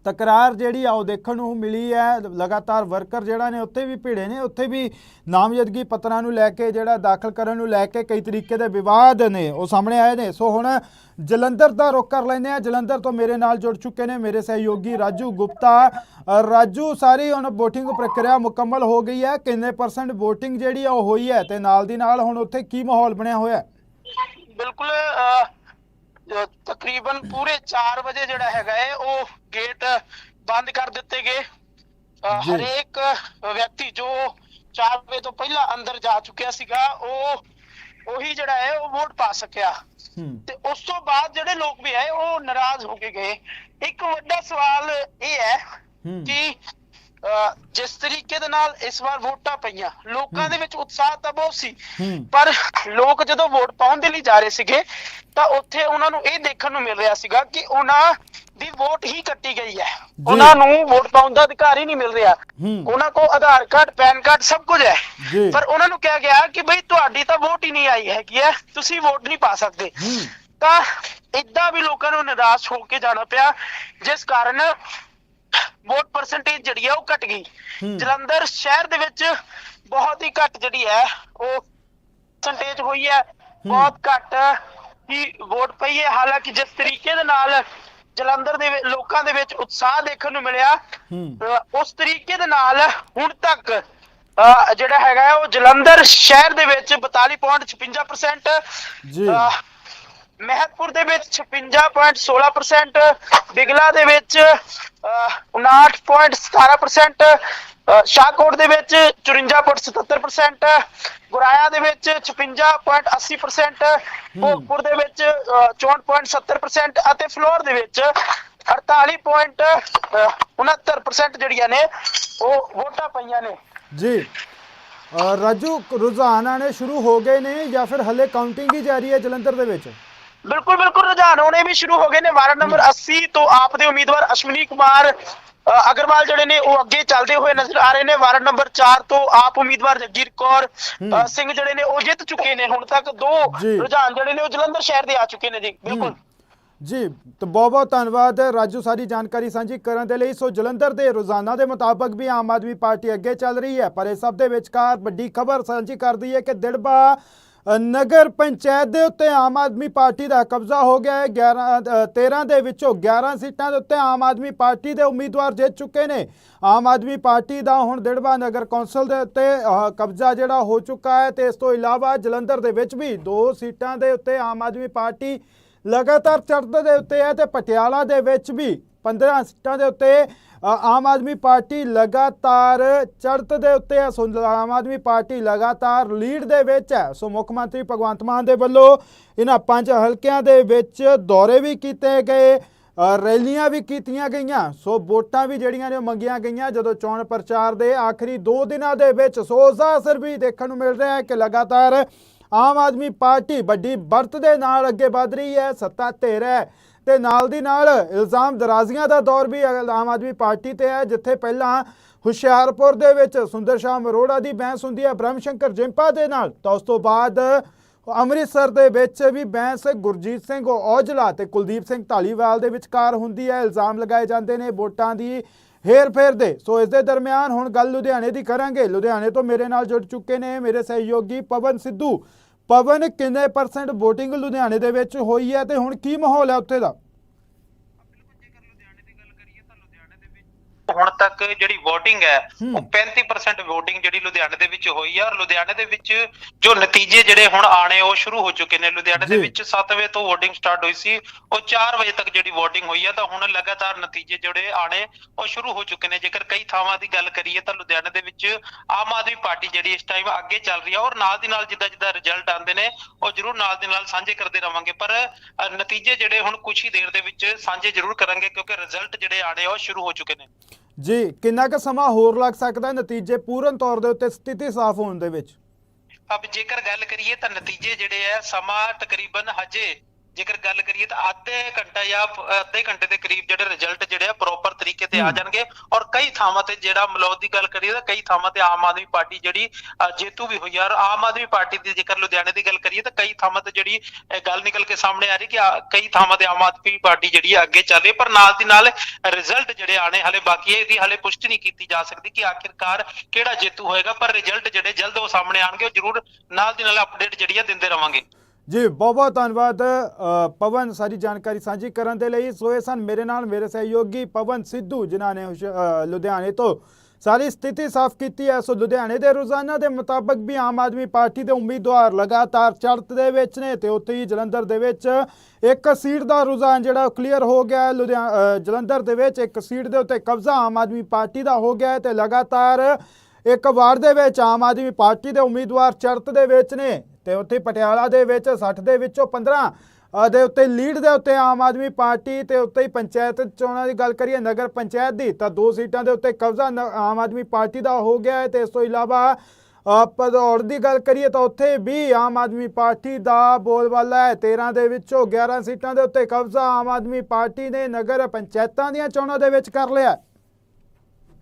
ਤਕਰਾਰ ਜਿਹੜੀ ਆ ਉਹ ਦੇਖਣ ਨੂੰ ਮਿਲੀ ਹੈ। ਲਗਾਤਾਰ ਵਰਕਰ ਜਿਹੜਾ ਨੇ ਉੱਥੇ ਵੀ ਭਿੜੇ ਨੇ। ਉੱਥੇ ਵੀ ਨਾਮਜ਼ਦਗੀ ਪੱਤਰਾਂ ਨੂੰ ਲੈ ਕੇ ਜਿਹੜਾ ਦਾਖਲ ਕਰਨ ਨੂੰ ਲੈ ਕੇ ਕਈ ਤਰੀਕੇ ਦੇ ਵਿਵਾਦ ਨੇ, ਉਹ ਸਾਹਮਣੇ ਆਏ ਨੇ। ਸੋ ਹੁਣ ਜਲੰਧਰ ਦਾ ਰੁੱਖ ਕਰ ਲੈਂਦੇ ਆ ਜਲੰਧਰ ਤੋਂ ਮੇਰੇ ਨਾਲ ਜੁੜ ਚੁੱਕੇ ਨੇ ਮੇਰੇ ਸਹਿਯੋਗੀ ਰਾਜੂ ਗੁਪਤਾ। ਰਾਜੂ, ਸਾਰੀ ਹੁਣ VOTING ਪ੍ਰਕਿਰਿਆ ਮੁਕੰਮਲ ਹੋ ਗਈ ਹੈ। ਕਿੰਨੇ ਪਰਸੈਂਟ VOTING ਜਿਹੜੀ ਆ ਉਹ ਹੋਈ ਹੈ ਤੇ ਨਾਲ ਦੀ ਨਾਲ ਹੁਣ ਉੱਥੇ ਕੀ ਮਾਹੌਲ ਬਣਿਆ ਹੋਇਆ ਹੈ? ਬਿਲਕੁਲ ਤਕਰੀਬਨ ਪੂਰੇ 4 ਵਜੇ ਜਿਹੜਾ ਹੈਗਾ ਹੈ ਉਹ ਗੇਟ ਬੰਦ ਕਰ ਦਿੱਤੇ ਗਏ। ਹਰੇਕ ਵਿਅਕਤੀ ਜੋ 4 ਵਜੇ ਤੋਂ ਪਹਿਲਾਂ ਅੰਦਰ ਜਾ ਚੁੱਕਿਆ ਸੀਗਾ ਉਹ ਉਹੀ ਜਿਹੜਾ ਹੈ ਉਹ ਵੋਟ ਪਾ ਸਕਿਆ। ਤੇ ਉਸ ਤੋਂ ਬਾਅਦ ਜਿਹੜੇ ਲੋਕ ਵੀ ਆਏ ਉਹ ਨਾਰਾਜ਼ ਹੋ ਕੇ ਗਏ। ਇੱਕ ਵੱਡਾ ਸਵਾਲ ਇਹ ਹੈ। ਕਿ ਜਿਸ ਤਰੀਕੇ ਦੇ ਨਾਲ ਇਸ ਵਾਰ ਵੋਟਾਂ ਪਈਆਂ ਲੋਕਾਂ ਦੇ ਵਿੱਚ ਉਤਸ਼ਾਹ ਤਾਂ ਬਹੁਤ ਸੀ ਪਰ ਲੋਕ ਜਦੋਂ ਵੋਟ ਪਾਉਣ ਦੇ ਲਈ ਜਾ ਰਹੇ ਸੀਗੇ ਤਾਂ ਉੱਥੇ ਉਹਨਾਂ ਨੂੰ ਇਹ ਦੇਖਣ ਨੂੰ ਮਿਲ ਰਿਹਾ ਸੀਗਾ ਕਿ ਉਹਨਾਂ ਦੀ ਵੋਟ ਹੀ ਕੱਟੀ ਗਈ ਹੈ। ਉਹਨਾਂ ਨੂੰ ਵੋਟ ਪਾਉਣ ਦਾ ਅਧਿਕਾਰ ਹੀ ਨਹੀਂ ਮਿਲ ਰਿਹਾ। ਉਹਨਾਂ ਕੋਲ ਆਧਾਰ ਕਾਰਡ ਪੈਨ ਕਾਰਡ ਸਭ ਕੁਝ ਹੈ। ਪਰ ਉਹਨਾਂ ਨੂੰ ਕਿਹਾ ਗਿਆ ਕਿ ਬਈ ਤੁਹਾਡੀ ਤਾਂ ਵੋਟ ਹੀ ਨਹੀਂ ਆਈ ਹੈਗੀ ਹੈ ਤੁਸੀਂ ਵੋਟ ਨਹੀਂ ਪਾ ਸਕਦੇ। ਤਾਂ ਇਦਾਂ ਵੀ ਲੋਕਾਂ ਨੂੰ ਨਿਰਾਸ਼ ਹੋ ਕੇ ਜਾਣਾ ਪਿਆ ਜਿਸ ਕਾਰਨ ਵੋਟ ਪਰਸੈਂਟੇਜ ਜਿਹੜੀ ਹੈ ਉਹ ਘਟ ਗਈ। ਜਲੰਧਰ ਸ਼ਹਿਰ ਦੇ ਵਿੱਚ ਬਹੁਤ ਹੀ ਘੱਟ ਜਿਹੜੀ ਹੈ ਉਹ ਪਰਸੈਂਟੇਜ ਹੋਈ ਹੈ। ਬਹੁਤ ਘੱਟ ਹੀ ਵੋਟ ਪਈ ਹੈ। ਹਾਲਾਂਕਿ ਜਿਸ ਤਰੀਕੇ ਦੇ ਨਾਲ ਜਲੰਧਰ ਦੇ ਲੋਕਾਂ ਦੇ ਵਿੱਚ ਉਤਸ਼ਾਹ ਦੇਖਣ ਨੂੰ ਮਿਲਿਆ ਉਸ ਤਰੀਕੇ ਦੇ ਨਾਲ ਹੁਣ ਤੱਕ ਜਿਹੜਾ ਹੈਗਾ ਉਹ ਜਲੰਧਰ ਸ਼ਹਿਰ ਦੇ ਵਿੱਚ 42.56% ਜੀ। ਮਹਿਤਪੁਰ ਦੇ ਵਿੱਚ 56.16% ਬਿਗਲਾ ਦੇ ਵਿੱਚ ਅਹ, 59.17% ਅਹ, ਸ਼ਾਹਕੋਟ ਦੇ ਵਿੱਚ 54.77% ਗੁਰਾਇਆ ਦੇ ਵਿੱਚ 56.80% ਭੋਗਪੁਰ ਦੇ ਵਿੱਚ ਅਹ, 64.70% ਅਤੇ ਫਲੋਰ ਦੇ ਵਿੱਚ 48.69% ਜਿਹੜੀਆਂ ਨੇ ਉਹ ਵੋਟਾਂ ਪਈਆਂ ਨੇ। ਜੀ। ਰਾਜੂ ਰੁਝਾਨ ਆਣੇ ਸ਼ੁਰੂ ਹੋ ਗਏ ਨੇ ਜਾਂ ਫਿਰ ਹਲੇ ਕਾਊਂਟਿੰਗ ਹੀ ਜਾਰੀ ਹੈ ਜਲੰਧਰ ਦੇ ਵਿੱਚ? ਬਿਲਕੁਲ ਬਿਲਕੁਲ ਰੁਝਾਨ ਹੋਣੇ ਵੀ ਸ਼ੁਰੂ ਹੋ ਗਏ ਨੇ। ਵਾਰਡ ਨੰਬਰ 80 ਤੋਂ ਆਪ ਦੇ ਉਮੀਦਵਾਰ ਅਸ਼ਵਨੀ ਕੁਮਾਰ ਅਗਰਵਾਲ ਜਿਹੜੇ ਨੇ ਉਹ ਅੱਗੇ ਚੱਲਦੇ ਹੋਏ ਨਜ਼ਰ ਆ ਰਹੇ ਨੇ। ਵਾਰਡ ਨੰਬਰ 4 ਤੋਂ ਆਪ ਉਮੀਦਵਾਰ ਜਗਜੀਤ ਕੌਰ ਸਿੰਘ ਜਿਹੜੇ ਨੇ ਉਹ ਜਿੱਤ ਚੁੱਕੇ ਨੇ। ਹੁਣ ਤੱਕ ਦੋ। ਰੁਝਾਨ ਜਿਹੜੇ ਨੇ ਉਹ ਜਲੰਧਰ ਸ਼ਹਿਰ ਦੇ ਆ ਚੁੱਕੇ ਨੇ ਜੀ। ਬਿਲਕੁਲ। ਜੀ ਤਾਂ ਬਹੁਤ ਬਹੁਤ ਧੰਨਵਾਦ ਰਾਜੂ ਸਾਰੀ ਜਾਣਕਾਰੀ ਸਾਂਝੀ ਕਰਨ ਦੇ ਲਈ। ਸੋ ਜਲੰਧਰ ਦੇ ਰੋਜ਼ਾਨਾ ਦੇ ਮੁਤਾਬਕ ਵੀ ਆਮ ਆਦਮੀ ਪਾਰਟੀ ਅੱਗੇ ਚੱਲ ਰਹੀ ਹੈ ਪਰ ਇਸ ਸਭ ਦੇ ਵਿਚਕਾਰ ਵੱਡੀ ਖਬਰ ਸਾਂਝੀ ਕਰਦੀ ਹੈ ਕਿ ਦਿੜਬਾ ਨਗਰ ਪੰਚਾਇਤ ਦੇ ਉੱਤੇ ਆਮ ਆਦਮੀ ਪਾਰਟੀ ਦਾ ਕਬਜ਼ਾ ਹੋ ਗਿਆ ਹੈ। 11 ਅ, 13 ਦੇ ਵਿੱਚੋਂ 11 ਸੀਟਾਂ ਦੇ ਉੱਤੇ ਆਮ ਆਦਮੀ ਪਾਰਟੀ ਦੇ ਉਮੀਦਵਾਰ ਜਿੱਤ ਚੁੱਕੇ ਨੇ। ਆਮ ਆਦਮੀ ਪਾਰਟੀ ਦਾ ਹੁਣ ਦਿੜਬਾ ਨਗਰ ਕੌਂਸਲ ਦੇ ਉੱਤੇ ਕਬਜ਼ਾ ਜਿਹੜਾ ਹੋ ਚੁੱਕਾ ਹੈ ਤੇ ਇਸ ਤੋਂ ਇਲਾਵਾ ਜਲੰਧਰ ਦੇ ਵਿੱਚ ਵੀ ਦੋ ਸੀਟਾਂ ਦੇ ਉੱਤੇ ਆਮ ਆਦਮੀ ਪਾਰਟੀ ਲਗਾਤਾਰ ਚੜ੍ਹਦੇ ਦੇ ਉੱਤੇ ਹੈ ਤੇ ਪਟਿਆਲਾ ਦੇ ਵਿੱਚ ਵੀ 15 ਸੀਟਾਂ ਦੇ ਉੱਤੇ ਆਮ ਆਦਮੀ ਪਾਰਟੀ ਲਗਾਤਾਰ ਚੜ੍ਹਤ ਦੇ ਉੱਤੇ ਹੈ। ਸੋ ਆਮ ਆਦਮੀ ਪਾਰਟੀ ਲਗਾਤਾਰ ਲੀਡ ਦੇ ਵਿੱਚ ਹੈ। ਸੋ ਮੁੱਖ ਮੰਤਰੀ ਭਗਵੰਤ ਮਾਨ ਦੇ ਵੱਲੋਂ ਇਹਨਾਂ ਪੰਜ ਹਲਕਿਆਂ ਦੇ ਵਿੱਚ ਦੌਰੇ ਵੀ ਕੀਤੇ ਗਏ ਰੈਲੀਆਂ ਵੀ ਕੀਤੀਆਂ ਗਈਆਂ। ਸੋ ਵੋਟਾਂ ਵੀ ਜਿਹੜੀਆਂ ਨੇ ਉਹ ਮੰਗੀਆਂ ਗਈਆਂ ਜਦੋਂ ਚੋਣ ਪ੍ਰਚਾਰ ਦੇ ਆਖਰੀ 2 ਦਿਨਾਂ ਦੇ ਵਿੱਚ ਸੋ ਉਸ ਦਾ ਅਸਰ ਵੀ ਦੇਖਣ ਨੂੰ ਮਿਲ ਰਿਹਾ ਹੈ ਕਿ ਲਗਾਤਾਰ ਆਮ ਆਦਮੀ ਪਾਰਟੀ ਵੱਡੀ ਬਰਤ ਦੇ ਨਾਲ ਅੱਗੇ ਵਧ ਰਹੀ ਹੈ, ਸੱਤਾ ਧਿਰ ਹੈ। ਤੇ ਨਾਲ ਦੀ ਨਾਲ ਇਲਜ਼ਾਮ ਦਰਾਜ਼ੀਆਂ ਦਾ ਦੌਰ ਵੀ ਆਮ ਆਦਮੀ ਪਾਰਟੀ ਤੇ ਹੈ, ਜਿੱਥੇ ਪਹਿਲਾਂ ਹੁਸ਼ਿਆਰਪੁਰ ਦੇ ਵਿੱਚ ਸੁੰਦਰ ਸ਼ਾਮ ਅਰੋੜਾ ਦੀ ਬਹਿਸ ਹੁੰਦੀ ਹੈ ਬ੍ਰਹਮ ਸ਼ੰਕਰ ਜਿੰਪਾ ਦੇ ਨਾਲ। ਤਾਂ ਉਸ ਤੋਂ ਬਾਅਦ ਅੰਮ੍ਰਿਤਸਰ ਦੇ ਵਿੱਚ ਵੀ ਬਹਿਸ ਗੁਰਜੀਤ ਸਿੰਘ ਔਜਲਾ ਤੇ ਕੁਲਦੀਪ ਸਿੰਘ ਢਾਲੀਵਾਲ ਦੇ ਵਿਚਕਾਰ ਹੁੰਦੀ ਹੈ, ਇਲਜ਼ਾਮ ਲਗਾਏ ਜਾਂਦੇ ਨੇ ਵੋਟਾਂ ਦੀ ਹੇਰ ਫੇਰ ਦੇ। ਸੋ ਇਸ ਦੇ ਦਰਮਿਆਨ ਹੁਣ ਗੱਲ ਲੁਧਿਆਣੇ ਦੀ ਕਰਾਂਗੇ। ਲੁਧਿਆਣੇ ਤੋਂ ਮੇਰੇ ਨਾਲ ਜੁੜ ਚੁੱਕੇ ਨੇ ਮੇਰੇ ਸਹਿਯੋਗੀ ਪਵਨ ਸਿੱਧੂ। ਪਵਨ ਕਿੰਨੇ ਪਰਸੈਂਟ VOTING ਲੁਧਿਆਣੇ ਦੇ ਵਿੱਚ ਹੋਈ ਹੈ ਤੇ ਹੁਣ ਕੀ ਮਾਹੌਲ ਹੈ ਉੱਥੇ ਦਾ? ਹੁਣ ਤੱਕ ਜਿਹੜੀ VOTING ਹੈ ਹੂੰ। ਉਹ 35% VOTING ਜਿਹੜੀ ਲੁਧਿਆਣੇ ਦੇ ਵਿੱਚ ਹੋਈ ਆ। ਔਰ ਲੁਧਿਆਣੇ ਦੇ ਵਿੱਚ ਜੋ ਨਤੀਜੇ ਜਿਹੜੇ ਹੁਣ ਆਣੇ ਉਹ ਸ਼ੁਰੂ ਹੋ ਚੁੱਕੇ ਨੇ। ਲੁਧਿਆਣੇ ਦੇ। ਵਿੱਚ 7 ਵਜੇ ਤੋਂ VOTING ਸਟਾਰਟ ਹੋਈ ਸੀ। ਉਹ 4 ਵਜੇ ਤੱਕ ਜਿਹੜੀ VOTING ਹੋਈ ਆ ਤਾਂ ਹੁਣ ਲਗਾਤਾਰ ਨਤੀਜੇ ਜਿਹੜੇ ਆਣੇ ਉਹ ਸ਼ੁਰੂ ਹੋ ਚੁੱਕੇ ਨੇ। ਜੇਕਰ ਕਈ ਥਾਵਾਂ ਦੀ ਗੱਲ ਕਰੀਏ ਤਾਂ ਲੁਧਿਆਣੇ ਦੇ ਵਿੱਚ ਆਮ ਆਦਮੀ ਪਾਰਟੀ ਜਿਹੜੀ ਇਸ ਟਾਈਮ ਅੱਗੇ ਚੱਲ ਰਹੀ ਆ ਔਰ ਨਾਲ ਦੀ ਨਾਲ ਜਿੱਦਾਂ ਜਿੱਦਾਂ ਰਿਜ਼ਲਟ ਆਉਂਦੇ ਨੇ ਉਹ ਜ਼ਰੂਰ ਨਾਲ ਦੀ ਨਾਲ ਸਾਂਝੇ ਕਰਦੇ ਰਵਾਂਗੇ। ਪਰ ਨਤੀਜੇ ਜਿਹੜੇ ਹੁਣ ਕੁਝ ਹੀ ਦੇਰ ਦੇ ਵਿੱਚ ਸਾਂਝੇ ਜ਼ਰੂਰ ਕਰਾਂਗੇ ਕਿਉਂਕਿ ਰਿਜ਼ਲਟ ਜਿਹੜੇ ਆਣੇ ਉਹ ਸ਼ੁਰੂ ਹੋ ਚੁੱਕੇ ਨੇ। ਜੀ, ਕਿੰਨਾ ਕੁ ਸਮਾਂ ਹੋਰ ਲੱਗ ਸਕਦਾ ਹੈ ਨਤੀਜੇ ਪੂਰਨ ਤੌਰ ਦੇ ਉੱਤੇ ਸਥਿਤੀ ਸਾਫ਼ ਹੋਣ ਦੇ ਵਿੱਚ? ਅਬ ਜੇਕਰ ਗੱਲ ਕਰੀਏ ਤਾਂ ਨਤੀਜੇ ਜਿਹੜੇ ਆ ਸਮਾਂ ਤਕਰੀਬਨ ਹਜੇ ਜੇਕਰ ਗੱਲ ਕਰੀਏ ਤਾਂ ਅੱਧੇ ਘੰਟਾ ਜਾਂ ਅੱਧੇ ਘੰਟੇ ਦੇ ਕਰੀਬ ਜਿਹੜੇ ਰਿਜ਼ਲਟ ਜਿਹੜੇ ਆ ਪ੍ਰੋਪਰ ਤਰੀਕੇ ਤੇ ਆ ਜਾਣਗੇ ਔਰ ਕਈ ਥਾਵਾਂ ਤੇ ਜਿਹੜਾ ਮਲੌਦ ਦੀ ਗੱਲ ਕਰੀਏ ਤਾਂ ਕਈ ਥਾਵਾਂ ਤੇ ਆਮ ਆਦਮੀ ਪਾਰਟੀ ਜਿਹੜੀ ਜੇਤੂ ਵੀ ਹੋਈ ਆ ਔਰ ਆਮ ਆਦਮੀ ਪਾਰਟੀ ਦੀ ਜੇਕਰ ਲੁਧਿਆਣੇ ਦੀ ਗੱਲ ਕਰੀਏ ਤਾਂ ਕਈ ਥਾਵਾਂ ਤੇ ਜਿਹੜੀ ਗੱਲ ਨਿਕਲ ਕੇ ਸਾਹਮਣੇ ਆ ਰਹੀ ਕਿ ਕਈ ਥਾਵਾਂ ਤੇ ਆਮ ਆਦਮੀ ਪਾਰਟੀ ਜਿਹੜੀ ਅੱਗੇ ਚੱਲ ਰਹੀ ਪਰ ਨਾਲ ਦੀ ਨਾਲ ਰਿਜ਼ਲਟ ਜਿਹੜੇ ਆਣੇ ਹਲੇ ਬਾਕੀ ਹੈ ਇਹਦੀ ਹਲੇ ਪੁਸ਼ਟੀ ਨਹੀਂ ਕੀਤੀ ਜਾ ਸਕਦੀ ਕਿ ਆਖਿਰਕਾਰ ਕਿਹੜਾ ਜੇਤੂ ਹੋਏਗਾ ਪਰ ਰਿਜ਼ਲਟ ਜਿਹੜੇ ਜਲਦ ਉਹ ਸਾਹਮਣੇ ਆਣਗੇ ਉਹ ਜ਼ਰੂਰ ਨਾਲ ਦੀ ਨਾਲ ਅਪਡੇਟ ਜਿਹੜੀ ਆ ਦਿੰਦੇ ਰਵਾਂਗੇ। ਜੀ ਬਹੁਤ ਬਹੁਤ ਧੰਨਵਾਦ ਪਵਨ ਸਾਰੀ ਜਾਣਕਾਰੀ ਸਾਂਝੀ ਕਰਨ ਦੇ ਲਈ। ਸੋਏ ਸਨ ਮੇਰੇ ਨਾਲ ਮੇਰੇ ਸਹਿਯੋਗੀ ਪਵਨ ਸਿੱਧੂ, ਜਿਨ੍ਹਾਂ ਨੇ ਲੁਧਿਆਣੇ ਤੋਂ ਸਾਰੀ ਸਥਿਤੀ ਸਾਫ਼ ਕੀਤੀ ਹੈ। ਸੋ ਲੁਧਿਆਣੇ ਦੇ ਰੋਜ਼ਾਨਾ ਦੇ ਮੁਤਾਬਕ ਵੀ ਆਮ ਆਦਮੀ ਪਾਰਟੀ ਦੇ ਉਮੀਦਵਾਰ ਲਗਾਤਾਰ ਚੜ੍ਹਤ ਦੇ ਵਿੱਚ ਨੇ ਤੇ ਉੱਥੇ ਹੀ ਜਲੰਧਰ ਦੇ ਵਿੱਚ ਇੱਕ ਸੀਟ ਦਾ ਰੁਝਾਨ ਜਿਹੜਾ ਕਲੀਅਰ ਹੋ ਗਿਆ ਹੈ। ਲੁਧਿਆਣਾ ਜਲੰਧਰ ਦੇ ਵਿੱਚ ਇੱਕ ਸੀਟ ਦੇ ਉੱਤੇ ਕਬਜ਼ਾ ਆਮ ਆਦਮੀ ਪਾਰਟੀ ਦਾ ਹੋ ਗਿਆ ਹੈ ਤੇ ਲਗਾਤਾਰ ਇੱਕ ਵਾਰਡ ਦੇ ਵਿੱਚ ਆਮ ਆਦਮੀ ਪਾਰਟੀ ਦੇ ਉਮੀਦਵਾਰ ਚੜਤ ਦੇ ਵਿੱਚ ਨੇ। ਤੇ ਉੱਥੇ ਪਟਿਆਲਾ ਦੇ ਵਿੱਚ 60 ਦੇ ਵਿੱਚੋਂ 15 ਦੇ ਉੱਤੇ ਲੀਡ ਦੇ ਉੱਤੇ ਆਮ ਆਦਮੀ ਪਾਰਟੀ ਤੇ ਉੱਤੇ ਹੀ ਪੰਚਾਇਤ ਚੋਣਾਂ ਦੀ ਗੱਲ ਕਰੀਏ, ਨਗਰ ਪੰਚਾਇਤ ਦੀ, ਤਾਂ ਦੋ ਸੀਟਾਂ ਦੇ ਉੱਤੇ ਕਬਜ਼ਾ ਨ- ਆਮ ਆਦਮੀ ਪਾਰਟੀ ਦਾ ਹੋ ਗਿਆ ਹੈ ਤੇ ਇਸ ਤੋਂ ਇਲਾਵਾ ਭਦੌੜ ਦੀ ਗੱਲ ਕਰੀਏ ਤਾਂ ਉੱਥੇ ਵੀ ਆਮ ਆਦਮੀ ਪਾਰਟੀ ਦਾ ਬੋਲਬਾਲਾ ਹੈ। 13 ਦੇ ਵਿੱਚੋਂ 11 ਸੀਟਾਂ ਦੇ ਉੱਤੇ ਕਬਜ਼ਾ ਆਮ ਆਦਮੀ ਪਾਰਟੀ ਨੇ ਨਗਰ ਪੰਚਾਇਤਾਂ ਦੀਆਂ ਚੋਣਾਂ ਦੇ ਵਿੱਚ ਕਰ ਲਿਆ